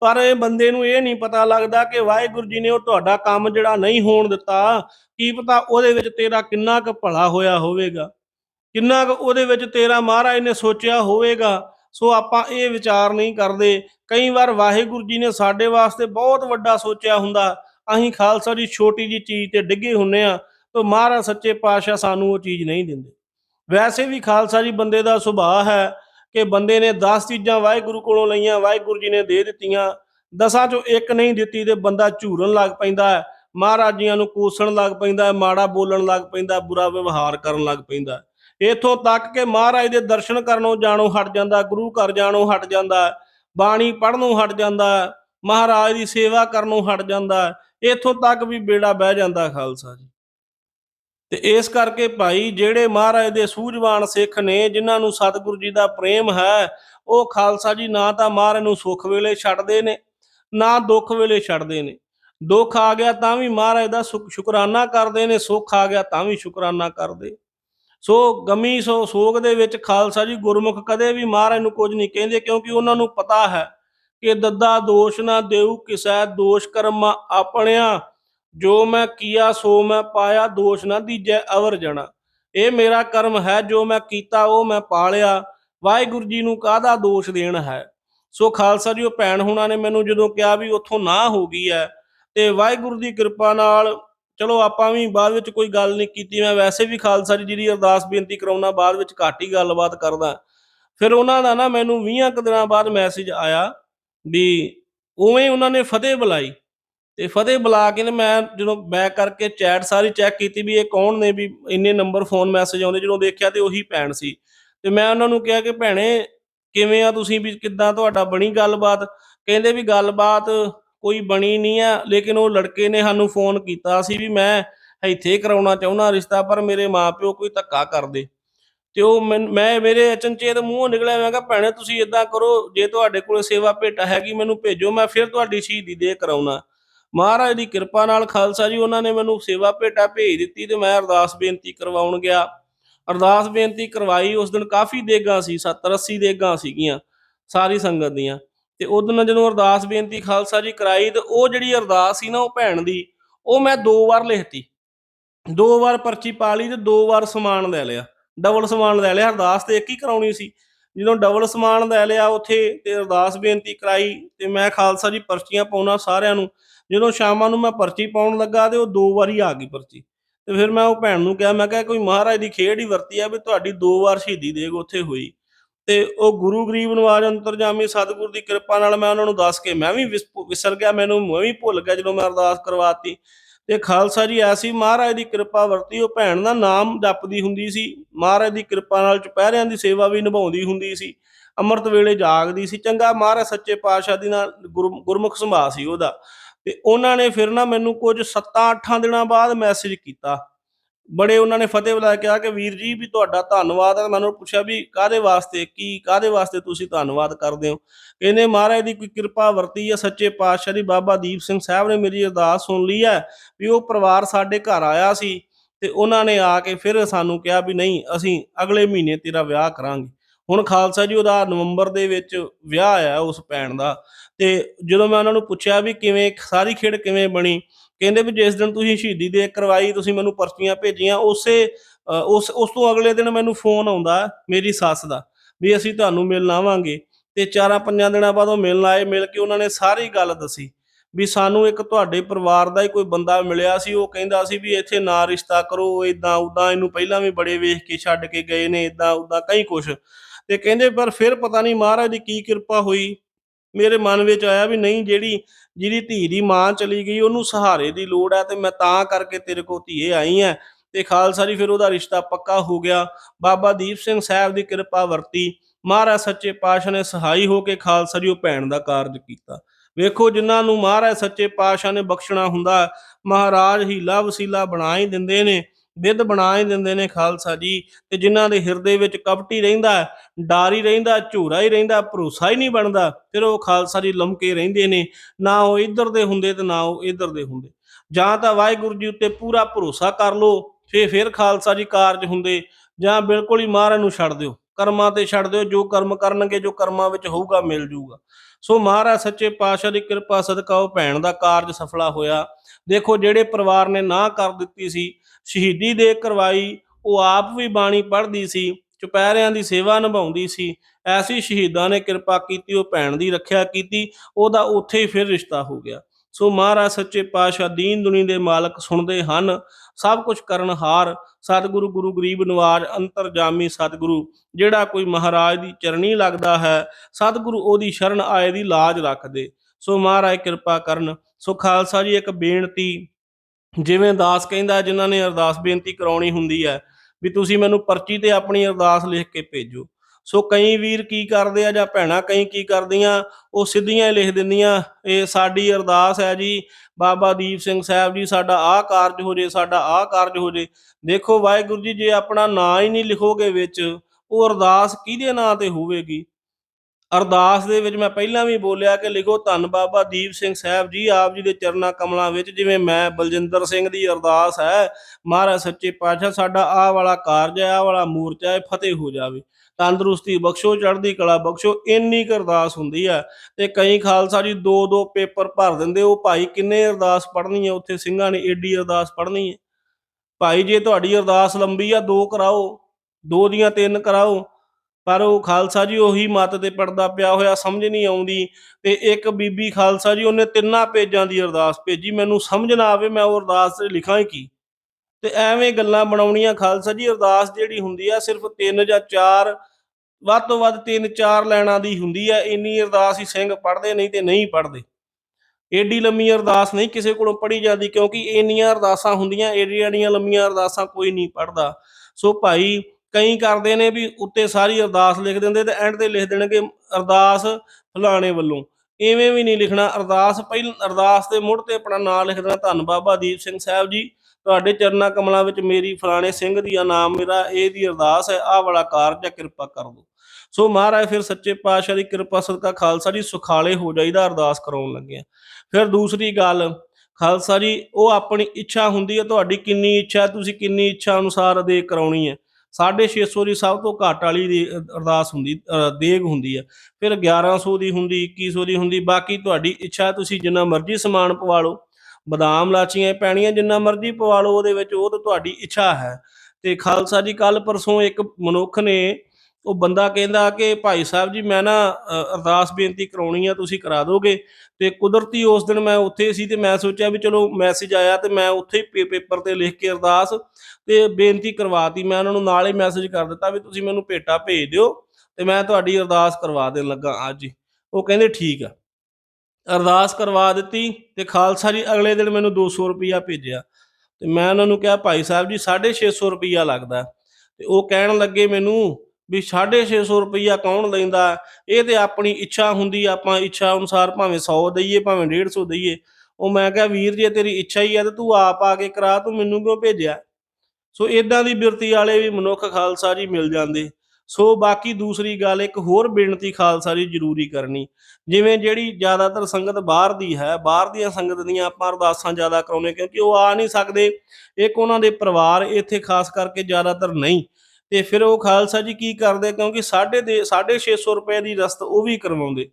ਪਰ ਇਹ ਬੰਦੇ ਨੂੰ ਇਹ ਨਹੀਂ ਪਤਾ ਲੱਗਦਾ ਕਿ ਵਾਹਿਗੁਰੂ ਜੀ ਨੇ ਉਹ ਤੁਹਾਡਾ ਕੰਮ ਜਿਹੜਾ ਨਹੀਂ ਹੋਣ ਦਿੱਤਾ, ਕੀ ਪਤਾ ਉਹਦੇ ਵਿੱਚ ਤੇਰਾ ਕਿੰਨਾ ਕੁ ਭਲਾ ਹੋਇਆ ਹੋਵੇਗਾ। ਕਿੰਨਾ ਕੁ ਉਹਦੇ ਵਿੱਚ ਤੇਰਾ ਮਹਾਰਾਜ ਨੇ ਸੋਚਿਆ ਹੋਵੇਗਾ। ਸੋ ਆਪਾਂ ਇਹ ਵਿਚਾਰ ਨਹੀਂ ਕਰਦੇ। ਕਈ ਵਾਰ ਵਾਹਿਗੁਰੂ ਜੀ ਨੇ ਸਾਡੇ ਵਾਸਤੇ ਬਹੁਤ ਵੱਡਾ ਸੋਚਿਆ ਹੁੰਦਾ। ਅਸੀਂ ਖਾਲਸਾ ਜੀ ਛੋਟੀ ਜੀ ਚੀਜ਼ ਤੇ ਡਿੱਗੇ ਹੁੰਨੇ ਆ ਤਾਂ ਮਹਾਰਾਜ ਸੱਚੇ ਪਾਤਸ਼ਾਹ ਸਾਨੂੰ ਉਹ ਚੀਜ਼ ਨਹੀਂ ਦਿੰਦੇ। ਵੈਸੇ ਵੀ ਖਾਲਸਾ ਜੀ ਬੰਦੇ ਦਾ ਸੁਭਾਅ ਹੈ ਕਿ ਬੰਦੇ ਨੇ 10 ਚੀਜ਼ਾਂ ਵਾਹਿਗੁਰੂ ਕੋਲੋਂ ਲਈਆਂ, ਵਾਹਿਗੁਰੂ ਜੀ ਨੇ ਦੇ ਦਿੱਤੀਆਂ। ਦਸਾਂ ਚੋਂ ਇੱਕ ਨਹੀਂ ਦਿੱਤੀ ਤੇ ਬੰਦਾ ਝੂਰਨ ਲੱਗ ਪੈਂਦਾ ਹੈ। ਮਹਾਰਾਜ ਨੂੰ ਕੋਸਣ ਲੱਗ ਪੈਂਦਾ ਮਾੜਾ ਬੋਲਣ ਲੱਗ ਪੈਂਦਾ ਬੁਰਾ ਵਿਵਹਾਰ ਕਰਨ ਲੱਗ ਪੈਂਦਾ ਇੱਥੋਂ ਤੱਕ ਕਿ ਮਹਾਰਾਜ ਦੇ ਦਰਸ਼ਨ ਕਰਨੋਂ ਜਾਣੋਂ ਹਟ ਜਾਂਦਾ ਗੁਰੂ ਘਰ ਜਾਣੋਂ ਹਟ ਜਾਂਦਾ ਹੈ, ਬਾਣੀ ਪੜ੍ਹਨੋਂ ਹਟ ਜਾਂਦਾ ਮਹਾਰਾਜ ਦੀ ਸੇਵਾ ਕਰਨੋਂ ਹਟ ਜਾਂਦਾ ਹੈ। ਇੱਥੋਂ ਤੱਕ ਵੀ ਬੇੜਾ ਬਹਿ ਜਾਂਦਾ ਖਾਲਸਾ ਜੀ ਤੇ ਇਸ ਕਰਕੇ ਭਾਈ ਜਿਹੜੇ ਮਹਾਰਾਜ ਦੇ ਸੂਝਵਾਨ ਸਿੱਖ ਨੇ ਜਿਨ੍ਹਾਂ ਨੂੰ ਸਤਿਗੁਰੂ ਜੀ ਦਾ ਪ੍ਰੇਮ ਹੈ ਉਹ ਖਾਲਸਾ ਜੀ ਨਾ ਤਾਂ ਮਹਾਰਾਜ ਨੂੰ ਸੁੱਖ ਵੇਲੇ ਛੱਡਦੇ ਨੇ ਨਾ ਦੁੱਖ ਵੇਲੇ ਛੱਡਦੇ ਨੇ ਦੁੱਖ ਆ ਗਿਆ ਤਾਂ ਵੀ ਮਹਾਰਾਜ ਦਾ ਸੁਖ- ਸ਼ੁਕਰਾਨਾ ਕਰਦੇ ਨੇ ਸੁੱਖ ਆ ਗਿਆ ਤਾਂ ਵੀ ਸ਼ੁਕਰਾਨਾ ਕਰਦੇ ਸੋ ਗਮੀ, ਸੋ ਸੋਗ ਦੇ ਵਿੱਚ ਖਾਲਸਾ ਜੀ ਗੁਰਮੁਖ ਕਦੇ ਵੀ ਮਹਾਰਾਜ ਨੂੰ ਕੁਝ ਨਹੀਂ ਕਹਿੰਦੇ ਕਿਉਂਕਿ ਉਹਨਾਂ ਨੂੰ ਪਤਾ ਹੈ ਕਿ ਦੱਦਾ ਦੋਸ਼ ਨਾ ਦੇਉ ਕਿਸੈ ਦੋਸ਼ ਕਰਮਾ ਆਪਣਿਆ, ਜੋ ਮੈਂ ਕੀਆ ਸੋ ਮੈਂ ਪਾਇਆ, ਦੋਸ਼ ਨਾ ਦੀਜੈ ਅਵਰ ਜਣਾ। ਇਹ ਮੇਰਾ ਕਰਮ ਹੈ, ਜੋ ਮੈਂ ਕੀਤਾ ਉਹ ਮੈਂ ਪਾਲਿਆ, ਵਾਹਿਗੁਰੂ ਜੀ ਨੂੰ ਕਾਹਦਾ ਦੋਸ਼ ਦੇਣ ਹੈ? ਸੋ ਖਾਲਸਾ ਜੀ ਉਹ ਭੈਣ ਹੁਣਾਂ ਨੇ ਮੈਨੂੰ ਜਦੋਂ ਕਿਹਾ ਵੀ ਉੱਥੋਂ ਨਾ ਹੋ ਗਈ ਹੈ ਤੇ ਵਾਹਿਗੁਰੂ ਦੀ ਕਿਰਪਾ ਨਾਲ ਚਲੋ ਆਪਾਂ ਵੀ ਬਾਅਦ ਵਿੱਚ ਕੋਈ ਗੱਲ ਨਹੀਂ ਕੀਤੀ, ਮੈਂ ਵੈਸੇ ਵੀ ਖਾਲਸਾ ਜੀ ਦੀ ਅਰਦਾਸ ਬੇਨਤੀ ਕਰਾਉਣਾ, ਬਾਅਦ ਵਿੱਚ ਘੱਟ ਹੀ ਗੱਲਬਾਤ ਕਰਦਾ। ਫਿਰ ਉਹਨਾਂ ਦਾ ਨਾ ਮੈਨੂੰ 20 ਕੁ ਦਿਨਾਂ ਬਾਅਦ ਮੈਸੇਜ ਆਇਆ ਵੀ ਉਵੇਂ ਉਹਨਾਂ ਨੇ ਫਤਿਹ ਬੁਲਾਈ ਤੇ ਫਤਿਹ ਬੁਲਾ ਕੇ ਨੇ ਮੈਂ ਜਦੋਂ ਬੈਕ ਕਰਕੇ ਚੈਟ ਸਾਰੀ ਚੈੱਕ ਕੀਤੀ ਵੀ ਇਹ ਕੌਣ ਨੇ, ਵੀ ਇੰਨੇ ਨੰਬਰ ਫੋਨ ਮੈਸੇਜ ਆਉਂਦੇ, ਜਦੋਂ ਦੇਖਿਆ ਤੇ ਉਹੀ ਭੈਣ ਸੀ। ਤੇ ਮੈਂ ਉਹਨਾਂ ਨੂੰ ਕਿਹਾ ਕਿ ਭੈਣੇ ਕਿਵੇਂ ਆ ਤੁਸੀਂ ਵੀ, ਕਿੱਦਾਂ ਤੁਹਾਡਾ ਬਣੀ ਗੱਲਬਾਤ? ਕਹਿੰਦੇ ਵੀ ਗੱਲਬਾਤ ਕੋਈ ਬਣੀ ਨਹੀਂ ਆ, ਲੇਕਿਨ ਉਹ ਲੜਕੇ ਨੇ ਸਾਨੂੰ ਫੋਨ ਕੀਤਾ ਸੀ ਵੀ ਮੈਂ ਇੱਥੇ ਕਰਾਉਣਾ ਚਾਹੁੰਦਾ ਰਿਸ਼ਤਾ, ਪਰ ਮੇਰੇ ਮਾਪਿਓ ਕੋਈ ਧੱਕਾ ਕਰਦੇ। ਤੇ ਉਹ ਮੈਨ- ਮੈਂ ਮੇਰੇ ਅਚਨਚੇਤ ਮੂੰਹੋਂ ਨਿਕਲਿਆ, ਮੈਂ ਕਿਹਾ, ਭੈਣੇ, ਤੁਸੀਂ ਇਦਾਂ ਕਰੋ, ਜੇ ਤੁਹਾਡੇ ਕੋਲ ਸੇਵਾ ਭੇਟਾ ਹੈਗੀ, ਮੈਨੂੰ ਭੇਜੋ, ਮੈਂ ਫਿਰ ਤੁਹਾਡੀ ਸ਼ਹੀਦੀ ਦੇ ਕਰਾਉਣਾ। ਮਹਾਰਾਜ ਦੀ ਕਿਰਪਾ ਨਾਲ ਖਾਲਸਾ ਜੀ, ਉਹਨਾਂ ਨੇ ਮੈਨੂੰ ਸੇਵਾ ਭੇਟਾ ਭੇਜ ਦਿੱਤੀ ਤੇ ਮੈਂ ਅਰਦਾਸ ਬੇਨਤੀ ਕਰਵਾਉਣ ਗਿਆ। ਅਰਦਾਸ ਬੇਨਤੀ ਕਰਵਾਈ, ਉਸ ਦਿਨ ਕਾਫੀ ਦੇਗਾਂ ਸੀ 70 80 ਦੇਗਾਂ ਸੀਗੀਆਂ, ਸਾਰੀ ਸੰਗਤ ਦੀਆਂ। ਤੇ ਉਦੋਂ ਜਦੋਂ ਅਰਦਾਸ ਬੇਨਤੀ ਖਾਲਸਾ ਜੀ ਕਰਾਈ ਤੇ ਉਹ ਜਿਹੜੀ ਅਰਦਾਸ ਸੀ ਨਾ ਉਹ ਭੈਣ ਦੀ, ਉਹ ਮੈਂ ਦੋ ਵਾਰ ਲਿਖਤੀ। ਦੋ ਵਾਰ ਪਰਚੀ ਪਾ ਲਈ ਤੇ ਦੋ ਵਾਰ ਸਮਾਨ ਲੈ ਲਿਆ। ਡਬਲ ਸਮਾਨ ਲੈ ਲਿਆ, ਅਰਦਾਸ ਤੇ ਇੱਕ ਹੀ ਕਰਾਉਣੀ ਸੀ। ਜਦੋਂ ਡਬਲ ਸਮਾਨ ਲੈ ਲਿਆ ਉੱਥੇ ਤੇ ਅਰਦਾਸ ਬੇਨਤੀ ਕਰਾਈ ਤੇ ਮੈਂ ਖਾਲਸਾ ਜੀ ਪਰਚੀਆਂ ਪਾਉਣਾ ਸਾਰਿਆਂ ਨੂੰ। ਜਦੋਂ ਸ਼ਾਮਾਂ ਨੂੰ ਮੈਂ ਪਰਚੀ ਪਾਉਣ ਲੱਗਾ ਤੇ ਉਹ ਦੋ ਵਾਰੀ ਆ ਗਈ ਪਰਚੀ। ਤੇ ਫਿਰ ਮੈਂ ਉਹ ਭੈਣ ਨੂੰ ਕਿਹਾ, ਮੈਂ ਕਿਹਾ, ਕੋਈ ਮਹਾਰਾਜ ਦੀ ਖੇਡ ਹੀ ਵਰਤੀ ਆ ਵੀ ਤੁਹਾਡੀ ਦੋ ਵਾਰ ਸ਼ਹੀਦੀ ਦੇਗ ਉੱਥੇ ਹੋਈ। ਤੇ ਉਹ ਗੁਰੂ ਗਰੀਬ ਨਵਾਜ ਅੰਤਰਜਾਮੀ ਸਤਿਗੁਰ ਦੀ ਕਿਰਪਾ ਨਾਲ ਮੈਂ ਉਹਨਾਂ ਨੂੰ ਦੱਸ ਕੇ ਮੈਂ ਵੀ ਵਿਸਰ ਗਿਆ, ਮੈਨੂੰ ਮੈਂ ਵੀ ਭੁੱਲ ਗਿਆ ਜਦੋਂ ਮੈਂ ਅਰਦਾਸ ਕਰਵਾਤੀ। ਤੇ ਖਾਲਸਾ ਜੀ, ਐਸੀ ਮਹਾਰਾਜ ਦੀ ਕਿਰਪਾ ਵਰਤੀ, ਉਹ ਭੈਣ ਦਾ ਨਾਮ ਜਪਦੀ ਹੁੰਦੀ ਸੀ। ਮਹਾਰਾਜ ਦੀ ਕਿਰਪਾ ਨਾਲ ਚੁਪਹਿਰਿਆਂ ਦੀ ਸੇਵਾ ਵੀ ਨਿਭਾਉਂਦੀ ਹੁੰਦੀ ਸੀ। ਅੰਮ੍ਰਿਤ ਵੇਲੇ ਜਾਗਦੀ ਸੀ। ਚੰਗਾ ਮਹਾਰਾਜ ਸੱਚੇ ਪਾਤਸ਼ਾਹ ਦੀ ਨਾਲ ਗੁਰੂ- ਗੁਰਮੁਖ ਸੁਭਾਅ ਸੀ ਉਹਦਾ। ਤੇ ਉਹਨਾਂ ਨੇ ਫਿਰ ਨਾ ਮੈਨੂੰ ਕੁਝ 7-8 ਦਿਨਾਂ ਬਾਅਦ ਮੈਸੇਜ ਕੀਤਾ। ਬੜੇ ਉਹਨਾਂ ਨੇ ਫਤਿਹ ਬੁਲਾ ਕੇ ਕਿਹਾ ਕਿ ਵੀਰ ਜੀ ਵੀ ਤੁਹਾਡਾ ਧੰਨਵਾਦ ਹੈ। ਮੈਨੂੰ ਪੁੱਛਿਆ ਵੀ ਕਾਦੇ ਵਾਸਤੇ, ਕੀ ਕਾਦੇ ਵਾਸਤੇ ਤੁਸੀਂ ਧੰਨਵਾਦ ਕਰਦੇ ਹੋ? ਕਹਿੰਦੇ, ਮਹਾਰਾਜ ਦੀ ਕੋਈ ਕਿਰਪਾ ਵਰਤੀ ਹੈ ਸੱਚੇ ਪਾਤਸ਼ਾਹ ਦੀ। ਬਾਬਾ ਦੀਪ ਸਿੰਘ ਸਾਹਿਬ ਨੇ ਮੇਰੀ ਅਰਦਾਸ ਸੁਣ ਲਈ ਹੈ ਵੀ ਉਹ ਪਰਿਵਾਰ ਸਾਡੇ ਘਰ ਆਇਆ ਸੀ ਤੇ ਉਹਨਾਂ ਨੇ ਆ ਕੇ ਫਿਰ ਸਾਨੂੰ ਕਿਹਾ ਵੀ ਨਹੀਂ, ਅਸੀਂ ਅਗਲੇ ਮਹੀਨੇ ਤੇਰਾ ਵਿਆਹ ਕਰਾਂਗੇ। ਹੁਣ ਖਾਲਸਾ ਜੀ ਉਹਦਾ ਨਵੰਬਰ ਦੇ ਵਿੱਚ ਵਿਆਹ ਆਇਆ ਉਸ ਭੈਣ ਦਾ, ਤੇ ਜਦੋਂ ਮੈਂ ਉਹਨਾਂ ਨੂੰ ਪੁੱਛਿਆ ਵੀ ਕਿਵੇਂ ਸਾਰੀ ਖੇਡ ਕਿਵੇਂ ਬਣੀ, ਕਹਿੰਦੇ ਵੀ ਜਿਸ ਦਿਨ ਤੁਸੀਂ ਸ਼ਹੀਦੀ ਦੇ ਕਰਵਾਈ, ਤੁਸੀਂ ਮੈਨੂੰ ਪਰਚੀਆਂ ਭੇਜੀਆਂ, ਉਸੇ ਉਸ ਉਸ ਤੋਂ ਅਗਲੇ ਦਿਨ ਮੈਨੂੰ ਫੋਨ ਆਉਂਦਾ ਮੇਰੀ ਸੱਸ ਦਾ ਵੀ ਅਸੀਂ ਤੁਹਾਨੂੰ ਮਿਲਣ ਆਵਾਂਗੇ, ਤੇ ਚਾਰਾਂ ਪੰਜਾਂ ਦਿਨਾਂ ਬਾਅਦ ਉਹ ਮਿਲਣ ਆਏ, ਮਿਲ ਕੇ ਉਹਨਾਂ ਨੇ ਸਾਰੀ ਗੱਲ ਦੱਸੀ ਵੀ ਸਾਨੂੰ ਇੱਕ ਤੁਹਾਡੇ ਪਰਿਵਾਰ ਦਾ ਹੀ ਕੋਈ ਬੰਦਾ ਮਿਲਿਆ ਸੀ, ਉਹ ਕਹਿੰਦਾ ਸੀ ਵੀ ਇੱਥੇ ਨਾ ਰਿਸ਼ਤਾ ਕਰੋ ਇਦਾਂ ਉਦਾਂ ਇਹਨੂੰ ਪਹਿਲਾਂ ਵੀ ਬੜੇ ਵੇਖ ਕੇ ਛੱਡ ਕੇ ਗਏ ਨੇ ਇਦਾਂ ਉਦਾਂ ਕਈ ਕੁਛ। ਤੇ ਕਹਿੰਦੇ ਪਰ ਫਿਰ ਪਤਾ ਨਹੀਂ ਮਹਾਰਾਜ ਦੀ ਕੀ ਕਿਰਪਾ ਹੋਈ। ਮੇਰੇ ਮਨ ਵਿੱਚ ਆਇਆ ਵੀ ਨਹੀਂ, ਜਿਹੜੀ, ਜਿਹਦੀ ਧੀ ਦੀ ਮਾਂ ਚਲੀ ਗਈ, ਉਹਨੂੰ ਸਹਾਰੇ ਦੀ ਲੋੜ ਹੈ ਤੇ ਮੈਂ ਤਾਂ ਕਰਕੇ ਤੇਰੇ ਕੋਲ ਧੀਏ ਆਈ ਆ ਤੇ ਖਾਲਸਾ ਜੀ, ਫਿਰ ਉਹਦਾ ਰਿਸ਼ਤਾ ਪੱਕਾ ਹੋ ਗਿਆ। ਬਾਬਾ ਦੀਪ ਸਿੰਘ ਸਾਹਿਬ ਦੀ ਕਿਰਪਾ ਵਰਤੀ। ਮਹਾਰਾਜ ਸੱਚੇ ਪਾਤਸ਼ਾਹ ਨੇ ਸਹਾਈ ਹੋ ਕੇ ਖਾਲਸਾ ਜੀ, ਉਹ ਭੈਣ ਦਾ ਕਾਰਜ ਕੀਤਾ। ਵੇਖੋ, ਜਿਨ੍ਹਾਂ ਨੂੰ ਮਹਾਰਾਜ ਸੱਚੇ ਪਾਤਸ਼ਾਹ ਨੇ ਬਖਸ਼ਣਾ ਹੁੰਦਾ, ਮਹਾਰਾਜ ਹੀਲਾ ਵਸੀਲਾ ਬਣਾ ਹੀ ਦਿੰਦੇ ਨੇ। ਵਿਦ ਬਣਾ ਹੀ ਦਿੰਦੇ ਨੇ ਖਾਲਸਾ ਜੀ ਤੇ ਜਿਨ੍ਹਾਂ ਦੇ ਹਿਰਦੇ ਵਿੱਚ ਕਪਟੀ ਰਹਿੰਦਾ, ਡਰ ਹੀ ਰਹਿੰਦਾ, ਝੂਰਾ ਹੀ ਰਹਿੰਦਾ, ਭਰੋਸਾ ਹੀ ਨਹੀਂ ਬਣਦਾ, ਫਿਰ ਉਹ ਖਾਲਸਾ ਜੀ ਲਮਕੇ ਰਹਿੰਦੇ ਨੇ, ਨਾ ਉਹ ਇੱਧਰ ਦੇ ਹੁੰਦੇ ਤੇ ਨਾ ਉਹ ਇੱਧਰ ਦੇ ਹੁੰਦੇ। ਜਾਂ ਤਾਂ ਵਾਹਿਗੁਰੂ ਜੀ ਉੱਤੇ ਪੂਰਾ ਭਰੋਸਾ ਕਰ ਲਓ, ਫੇ ਫਿਰ ਖਾਲਸਾ ਜੀ ਕਾਰਜ ਹੁੰਦੇ, ਜਾਂ ਬਿਲਕੁਲ ਹੀ ਮਹਾਰਾਜ ਨੂੰ ਛੱਡ ਦਿਓ, ਕਰਮਾਂ ਤੇ ਛੱਡ ਦਿਓ, ਜੋ ਕਰਮ ਕਰਨਗੇ, ਜੋ ਕਰਮਾਂ ਵਿੱਚ ਹੋਊਗਾ, ਮਿਲ ਜੂਗਾ। ਸੋ ਮਹਾਰਾਜ ਸੱਚੇ ਪਾਤਸ਼ਾਹ ਦੀ ਕਿਰਪਾ ਸਦਕਾ ਉਹ ਭੈਣ ਦਾ ਕਾਰਜ ਸਫਲਾ ਹੋਇਆ। ਦੇਖੋ ਜਿਹੜੇ ਪਰਿਵਾਰ ਨੇ ਨਾ ਕਰ ਦਿੱਤੀ ਸੀ ਸ਼ਹੀਦੀ ਦੇ ਕਰਵਾਈ, ਉਹ ਆਪ ਵੀ ਬਾਣੀ ਪੜ੍ਹਦੀ ਸੀ, ਚੁਪਹਿਰਿਆਂ ਦੀ ਸੇਵਾ ਨਿਭਾਉਂਦੀ ਸੀ। ਐਸੀ ਸ਼ਹੀਦਾਂ ਨੇ ਕਿਰਪਾ ਕੀਤੀ, ਉਹ ਭੈਣ ਦੀ ਰੱਖਿਆ ਕੀਤੀ, ਉਹਦਾ ਉੱਥੇ ਹੀ ਫਿਰ ਰਿਸ਼ਤਾ ਹੋ ਗਿਆ। ਸੋ ਮਹਾਰਾਜ ਸੱਚੇ ਪਾਤਸ਼ਾਹ ਦੀਨ ਦੁਨੀ ਦੇ ਮਾਲਕ ਸੁਣਦੇ ਹਨ, ਸਭ ਕੁਝ ਕਰਨ ਹਾਰ, ਸਤਿਗੁਰੂ ਗੁਰੂ ਗਰੀਬ ਨਵਾਜ ਅੰਤਰਜਾਮੀ ਸਤਿਗੁਰੂ, ਜਿਹੜਾ ਕੋਈ ਮਹਾਰਾਜ ਦੀ ਚਰਣੀ ਲੱਗਦਾ ਹੈ, ਸਤਿਗੁਰੂ ਉਹਦੀ ਸ਼ਰਨ ਆਏ ਦੀ ਲਾਜ ਰੱਖਦੇ। ਸੋ ਮਹਾਰਾਜ ਕਿਰਪਾ ਕਰਨ। ਸੋ ਖਾਲਸਾ ਜੀ, ਇੱਕ ਬੇਨਤੀ ਜਿਵੇਂ ਅਰਦਾਸ ਕਹਿੰਦਾ ਜਿਨ੍ਹਾਂ ਨੇ ਅਰਦਾਸ ਬੇਨਤੀ ਕਰਾਉਣੀ ਹੁੰਦੀ ਹੈ, ਵੀ ਤੁਸੀਂ ਮੈਨੂੰ ਪਰਚੀ ਤੇ ਆਪਣੀ ਅਰਦਾਸ ਲਿਖ ਕੇ ਭੇਜੋ। ਸੋ ਕਈ ਵੀਰ ਕੀ ਕਰਦੇ ਆ ਜਾਂ ਭੈਣਾਂ ਕਈ ਕੀ ਕਰਦੀਆਂ, ਉਹ ਸਿੱਧੀਆਂ ਹੀ ਲਿਖ ਦਿੰਦੀਆਂ, ਇਹ ਸਾਡੀ ਅਰਦਾਸ ਹੈ ਜੀ, ਬਾਬਾ ਦੀਪ ਸਿੰਘ ਸਾਹਿਬ ਜੀ, ਸਾਡਾ ਆਹ ਕਾਰਜ ਹੋ ਜੇ, ਸਾਡਾ ਆਹ ਕਾਰਜ ਹੋ ਜੇ। ਦੇਖੋ ਵਾਹਿਗੁਰੂ ਜੀ, ਜੇ ਆਪਣਾ ਨਾਂ ਹੀ ਨਹੀਂ ਲਿਖੋਗੇ ਵਿੱਚ, ਉਹ ਅਰਦਾਸ ਕਿਹਦੇ ਨਾਂ ਤੇ ਹੋਵੇਗੀ? ਅਰਦਾਸ ਦੇ ਵਿੱਚ ਮੈਂ ਪਹਿਲਾਂ ਵੀ ਬੋਲਿਆ ਕਿ ਲਿਖੋ, ਧੰਨ ਬਾਬਾ ਦੀਪ ਸਿੰਘ ਸਾਹਿਬ ਜੀ, ਆਪ ਜੀ ਦੇ ਚਰਨਾ ਕਮਲਾਂ ਵਿੱਚ ਜਿਵੇਂ ਮੈਂ ਬਲਜਿੰਦਰ ਸਿੰਘ ਦੀ ਅਰਦਾਸ ਹੈ, ਮਹਾਰਾਜ ਸੱਚੇ ਪਾਤਸ਼ਾਹ, ਸਾਡਾ ਆਹ ਵਾਲਾ ਕਾਰਜ ਹੈ, ਆਹ ਵਾਲਾ ਮੂਰਚਾ ਹੈ, ਫਤਿਹ ਹੋ ਜਾਵੇ। ਤੰਦਰੁਸਤੀ ਬਖਸ਼ੋ, ਚੜ੍ਹਦੀ ਕਲਾ ਬਖਸ਼ੋ, ਇੰਨੀ ਕੁ ਅਰਦਾਸ ਹੁੰਦੀ ਹੈ। ਤੇ ਕਈ ਖਾਲਸਾ ਜੀ ਦੋ ਦੋ ਪੇਪਰ ਭਰ ਦਿੰਦੇ, ਉਹ ਭਾਈ ਕਿੰਨੇ ਅਰਦਾਸ ਪੜ੍ਹਨੀ ਹੈ? ਉੱਥੇ ਸਿੰਘਾਂ ਨੇ ਏਡੀ ਅਰਦਾਸ ਪੜ੍ਹਨੀ ਹੈ। ਭਾਈ ਜੇ ਤੁਹਾਡੀ ਅਰਦਾਸ ਲੰਬੀ ਆ, ਦੋ ਕਰਾਓ, ਦੋ ਦੀਆਂ ਤਿੰਨ ਕਰਾਓ ਪਰ ਉਹ ਖਾਲਸਾ ਜੀ ਉਹੀ ਮਤ ਤੇ ਪੜਦਾ ਪਿਆ ਹੋਇਆ, ਸਮਝ ਨਹੀਂ ਆਉਂਦੀ। ਤੇ ਇੱਕ ਬੀਬੀ ਖਾਲਸਾ ਜੀ ਉਹਨੇ ਤਿੰਨਾਂ ਪੇਜਾਂ ਦੀ ਅਰਦਾਸ ਭੇਜੀ। ਮੈਨੂੰ ਸਮਝ ਨਾ ਆਵੇ ਮੈਂ ਉਹ ਅਰਦਾਸ ਲਿਖਾਂ ਕੀ? ਤੇ ਐਵੇਂ ਗੱਲਾਂ ਬਣਾਉਣੀਆਂ ਖਾਲਸਾ ਜੀ, ਅਰਦਾਸ ਜਿਹੜੀ ਹੁੰਦੀ ਆ ਸਿਰਫ ਤਿੰਨ ਜਾਂ ਚਾਰ, ਵੱਧ ਤੋਂ ਵੱਧ ਤਿੰਨ ਚਾਰ ਲੈਣਾ ਦੀ ਹੁੰਦੀ ਆ। ਇੰਨੀ ਅਰਦਾਸ ਹੀ ਸਿੰਘ ਪੜ੍ਹਦੇ, ਨਹੀਂ ਤੇ ਨਹੀਂ ਪੜ੍ਹਦੇ। ਏਡੀ ਲੰਮੀ ਅਰਦਾਸ ਨਹੀਂ ਕਿਸੇ ਕੋਲੋਂ ਪੜ੍ਹੀ ਜਾਂਦੀ ਕਿਉਂਕਿ ਇੰਨੀਆਂ ਅਰਦਾਸਾਂ ਹੁੰਦੀਆਂ, ਏਡੀਆਂ ਏਡੀਆਂ ਲੰਮੀਆਂ ਅਰਦਾਸਾਂ ਕੋਈ ਨਹੀਂ ਪੜ੍ਹਦਾ। ਸੋ ਭਾਈ ਕਈ ਕਰਦੇ ਨੇ ਵੀ ਉੱਤੇ ਸਾਰੀ ਅਰਦਾਸ ਲਿਖ ਦਿੰਦੇ ਤੇ ਐਂਡ ਤੇ ਲਿਖ ਦੇਣਗੇ ਅਰਦਾਸ ਫਲਾਣੇ ਵੱਲੋਂ। ਐਵੇਂ ਵੀ ਨਹੀਂ ਲਿਖਣਾ। ਅਰਦਾਸ ਪਹਿਲ, ਅਰਦਾਸ ਦੇ ਮੁੜ ਤੇ ਆਪਣਾ ਨਾਮ ਲਿਖ ਦੇਣਾ। ਧੰਨ ਬਾਬਾ ਦੀਪ ਸਿੰਘ ਸਾਹਿਬ ਜੀ। ਤੁਹਾਡੇ ਚਰਨਾਂ ਕਮਲਾਂ ਵਿੱਚ ਮੇਰੀ ਫਲਾਣੇ ਸਿੰਘ ਦੀ ਆ ਨਾਮ ਮੇਰਾ, ਇਹ ਦੀ ਅਰਦਾਸ ਹੈ। ਆਹ ਵਾਲਾ ਕਾਰਜ ਹੈ, ਕਿਰਪਾ ਕਰ ਦਿਓ। ਸੋ ਮਹਾਰਾਜ ਫਿਰ ਸੱਚੇ ਪਾਤਸ਼ਾਹ ਦੀ ਕਿਰਪਾ, ਸਦਕਾ ਖਾਲਸਾ ਜੀ ਸੁਖਾਲੇ ਹੋ ਜਾਈਦਾ, ਅਰਦਾਸ ਕਰਾਉਣ ਲੱਗਿਆ। ਫਿਰ ਦੂਸਰੀ ਗੱਲ, ਖਾਲਸਾ ਜੀ, ਉਹ ਆਪਣੀ ਇੱਛਾ ਹੁੰਦੀ ਹੈ। ਤੁਹਾਡੀ ਕਿੰਨੀ ਇੱਛਾ ਤੁਸੀਂ ਕਿੰਨੀ ਇੱਛਾ ਅਨੁਸਾਰ ਅਦੇ ਕਰਾਉਣੀ ਹੈ। 650 ਦੀ ਸਭ ਤੋਂ ਘੱਟ ਵਾਲੀ ਦੀ ਅਰਦਾਸ ਹੁੰਦੀ ਦੇਗ ਹੁੰਦੀ ਹੈ ਫਿਰ 1100 ਦੀ ਹੁੰਦੀ 2100 ਦੀ ਹੁੰਦੀ, ਬਾਕੀ ਤੁਹਾਡੀ ਇੱਛਾ ਤੁਸੀਂ ਜਿੰਨਾ ਮਰਜ਼ੀ ਸਮਾਨ ਪਵਾ ਲਓ। ਬਦਾਮ ਲਾਚੀਆਂ ਪੈਣੀਆਂ ਜਿੰਨਾ ਮਰਜ਼ੀ ਪਵਾ ਲਓ, ਉਹਦੇ ਵਿੱਚ ਉਹ ਤਾਂ ਤੁਹਾਡੀ ਇੱਛਾ ਹੈ। ਤੇ ਖਾਲਸਾ ਜੀ ਕੱਲ ਪਰਸੋਂ ਇੱਕ ਮਨੁੱਖ ਨੇ ਉਹ ਬੰਦਾ ਕਹਿੰਦਾ ਕਿ ਭਾਈ ਸਾਹਿਬ ਜੀ, ਮੈਂ ਨਾ ਅਰਦਾਸ ਬੇਨਤੀ ਕਰਾਉਣੀ ਆ, ਤੁਸੀਂ ਕਰਾ ਦੋਗੇ। ਤੇ ਕੁਦਰਤੀ ਉਸ ਦਿਨ ਮੈਂ ਉੱਥੇ ਸੀ ਤੇ ਮੈਂ ਸੋਚਿਆ ਵੀ ਚਲੋ ਮੈਸੇਜ ਆਇਆ ਤੇ ਮੈਂ ਉੱਥੇ ਹੀ ਪੇਪਰ ਤੇ ਲਿਖ ਕੇ ਅਰਦਾਸ ਤੇ ਬੇਨਤੀ ਕਰਵਾਤੀ। ਮੈਂ ਉਹਨਾਂ ਨੂੰ ਨਾਲ ਹੀ ਮੈਸੇਜ ਕਰ ਦਿੱਤਾ ਵੀ ਤੁਸੀਂ ਮੈਨੂੰ ਭੇਟਾ ਭੇਜ ਦਿਓ ਤੇ ਮੈਂ ਤੁਹਾਡੀ ਅਰਦਾਸ ਕਰਵਾ ਦੇਣ ਲੱਗਾ। ਅੱਜ ਹੀ ਉਹ ਕਹਿੰਦੇ ਠੀਕ ਆ। ਅਰਦਾਸ ਕਰਵਾ ਦਿੱਤੀ ਤੇ ਖਾਲਸਾ ਜੀ ਅਗਲੇ ਦਿਨ ਮੈਨੂੰ 200 ਰੁਪਈਆ ਭੇਜਿਆ। ਤੇ ਮੈਂ ਉਹਨਾਂ ਨੂੰ ਕਿਹਾ, ਭਾਈ ਸਾਹਿਬ ਜੀ 650 ਰੁਪਈਆ ਲੱਗਦਾ। ਤੇ ਉਹ ਕਹਿਣ ਲੱਗੇ ਮੈਨੂੰ ਵੀ 650 ਰੁਪਈਆ ਕੌਣ ਲੈਂਦਾ? ਇਹ ਤੇ ਆਪਣੀ ਇੱਛਾ ਹੁੰਦੀ ਆਪਾਂ ਇੱਛਾ ਅਨੁਸਾਰ ਭਾਵੇਂ 100 ਦਈਏ, ਭਾਵੇਂ 150 ਦਈਏ। ਉਹ ਮੈਂ ਕਿਹਾ, ਵੀਰ ਜੇ ਤੇਰੀ ਇੱਛਾ ਹੀ ਆ ਤੇ ਤੂੰ ਆਪ ਆ ਕੇ ਕਰਾ, ਤੂੰ ਮੈਨੂੰ ਕਿਉਂ ਭੇਜਿਆ? ਸੋ ਇਦਾਂ ਦੀ ਬਿਰਤੀ ਵਾਲੇ ਵੀ ਮਨੁੱਖ ਖਾਲਸਾ ਜੀ ਮਿਲ ਜਾਂਦੇ। ਸੋ ਬਾਕੀ ਦੂਸਰੀ ਗੱਲ, ਇੱਕ ਹੋਰ ਬੇਨਤੀ ਖਾਲਸਾ ਜੀ ਜ਼ਰੂਰੀ ਕਰਨੀ। ਜਿਵੇਂ ਜਿਹੜੀ ਜ਼ਿਆਦਾਤਰ ਸੰਗਤ ਬਾਹਰ ਦੀ ਹੈ, ਬਾਹਰ ਦੀਆਂ ਸੰਗਤ ਦੀਆਂ ਆਪਾਂ ਅਰਦਾਸਾਂ ਜ਼ਿਆਦਾ ਕਰਾਉਨੇ ਕਿਉਂਕਿ ਉਹ ਆ ਨਹੀਂ ਸਕਦੇ। ਇੱਕ ਉਹਨਾਂ ਦੇ ਪਰਿਵਾਰ ਇੱਥੇ ਖਾਸ ਕਰਕੇ ਜ਼ਿਆਦਾਤਰ ਨਹੀਂ। ਤੇ ਫਿਰ ਉਹ ਖਾਲਸਾ ਜੀ ਕੀ ਕਰਦੇ? ਕਿਉਂਕਿ ਸਾਢੇ ਦੇ 650 ਰੁਪਏ ਦੀ ਰਸਤ ਉਹ ਵੀ ਕਰਵਾਉਂਦੇ।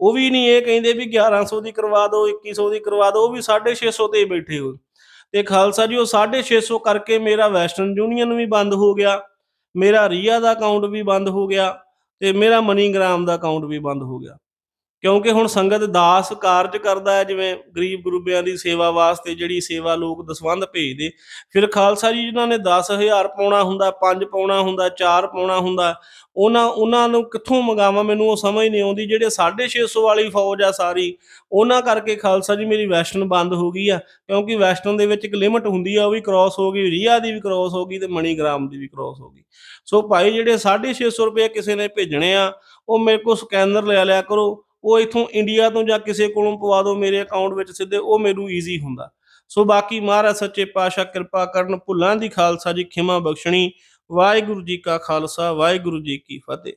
ਉਹ ਵੀ ਨਹੀਂ ਇਹ ਕਹਿੰਦੇ ਵੀ 1100 ਦੀ ਕਰਵਾ ਦਿਓ 2100 ਦੀ ਕਰਵਾ ਦਿਓ ਉਹ ਵੀ 650 ਤੇ ਬੈਠੇ ਹੋ ਤੇ ਖਾਲਸਾ ਜੀ ਉਹ 650 ਕਰਕੇ ਮੇਰਾ ਵੈਸਟਰਨ ਯੂਨੀਅਨ ਵੀ ਬੰਦ ਹੋ ਗਿਆ, ਮੇਰਾ ਰੀਆ ਦਾ ਅਕਾਊਂਟ ਵੀ ਬੰਦ ਹੋ ਗਿਆ ਤੇ ਮੇਰਾ ਮਨੀਗ੍ਰਾਮ ਦਾ ਅਕਾਊਂਟ ਵੀ ਬੰਦ ਹੋ ਗਿਆ। ਕਿਉਂਕਿ ਹੁਣ ਸੰਗਤ ਦਾਸ ਕਾਰਜ ਕਰਦਾ ਹੈ, ਜਿਵੇਂ ਗਰੀਬ ਗੁਰੂਬਿਆਂ ਦੀ ਸੇਵਾ ਵਾਸਤੇ ਜਿਹੜੀ ਸੇਵਾ ਲੋਕ ਦਸਵੰਧ ਭੇਜਦੇ। ਫਿਰ ਖਾਲਸਾ ਜੀ ਜਿਨ੍ਹਾਂ ਨੇ 10000 ਪਾਉਣਾ ਹੁੰਦਾ 5 ਪਾਉਣਾ ਹੁੰਦਾ 4 ਪਾਉਣਾ ਹੁੰਦਾ, ਉਹਨਾਂ ਉਹਨਾਂ ਨੂੰ ਕਿੱਥੋਂ ਮੰਗਾਵਾਂ? ਮੈਨੂੰ ਉਹ ਸਮਝ ਨਹੀਂ ਆਉਂਦੀ, ਜਿਹੜੇ 650 ਵਾਲੀ ਫੌਜ ਆ ਸਾਰੀ, ਉਹਨਾਂ ਕਰਕੇ ਖਾਲਸਾ ਜੀ ਮੇਰੀ ਵੈਸਟਰਨ ਬੰਦ ਹੋ ਗਈ ਆ। ਕਿਉਂਕਿ ਵੈਸਟਰਨ ਦੇ ਵਿੱਚ ਇੱਕ ਲਿਮਟ ਹੁੰਦੀ ਆ, ਉਹ ਵੀ ਕ੍ਰਾਸ ਹੋ ਗਈ, ਰੀਆ ਦੀ ਵੀ ਕ੍ਰਾਸ ਹੋ ਗਈ ਤੇ ਮਣੀਗ੍ਰਾਮ ਦੀ ਵੀ ਕ੍ਰਾਸ ਹੋ ਗਈ। ਸੋ ਭਾਈ, ਜਿਹੜੇ 650 ਰੁਪਏ ਕਿਸੇ ਨੇ ਭੇਜਣੇ ਆ, ਉਹ ਮੇਰੇ ਕੋਲ ਸਕੈਨਰ ਲੈ ਲਿਆ ਕਰੋ। ਉਹ ਇਥੋਂ ਇੰਡੀਆ ਤੋਂ ਜਾਂ ਕਿਸੇ ਕੋਲੋਂ ਪਵਾ ਦਿਓ ਮੇਰੇ ਅਕਾਊਂਟ ਵਿੱਚ ਸਿੱਧੇ, ਉਹ ਮੈਨੂੰ ਈਜ਼ੀ ਹੁੰਦਾ। ਸੋ ਬਾਕੀ ਮਹਾਰਾਜ ਸੱਚੇ ਪਾਤਸ਼ਾਹ ਕਿਰਪਾ ਕਰਨ ਭੁੱਲਾਂ ਦੀ ਖਾਲਸਾ ਜੀ, ਖਿਮਾ ਬਖਸ਼ਣੀ। ਵਾਹਿਗੁਰੂ ਜੀ ਕਾ ਖਾਲਸਾ, ਵਾਹਿਗੁਰੂ ਜੀ ਕੀ ਫਤਿਹ।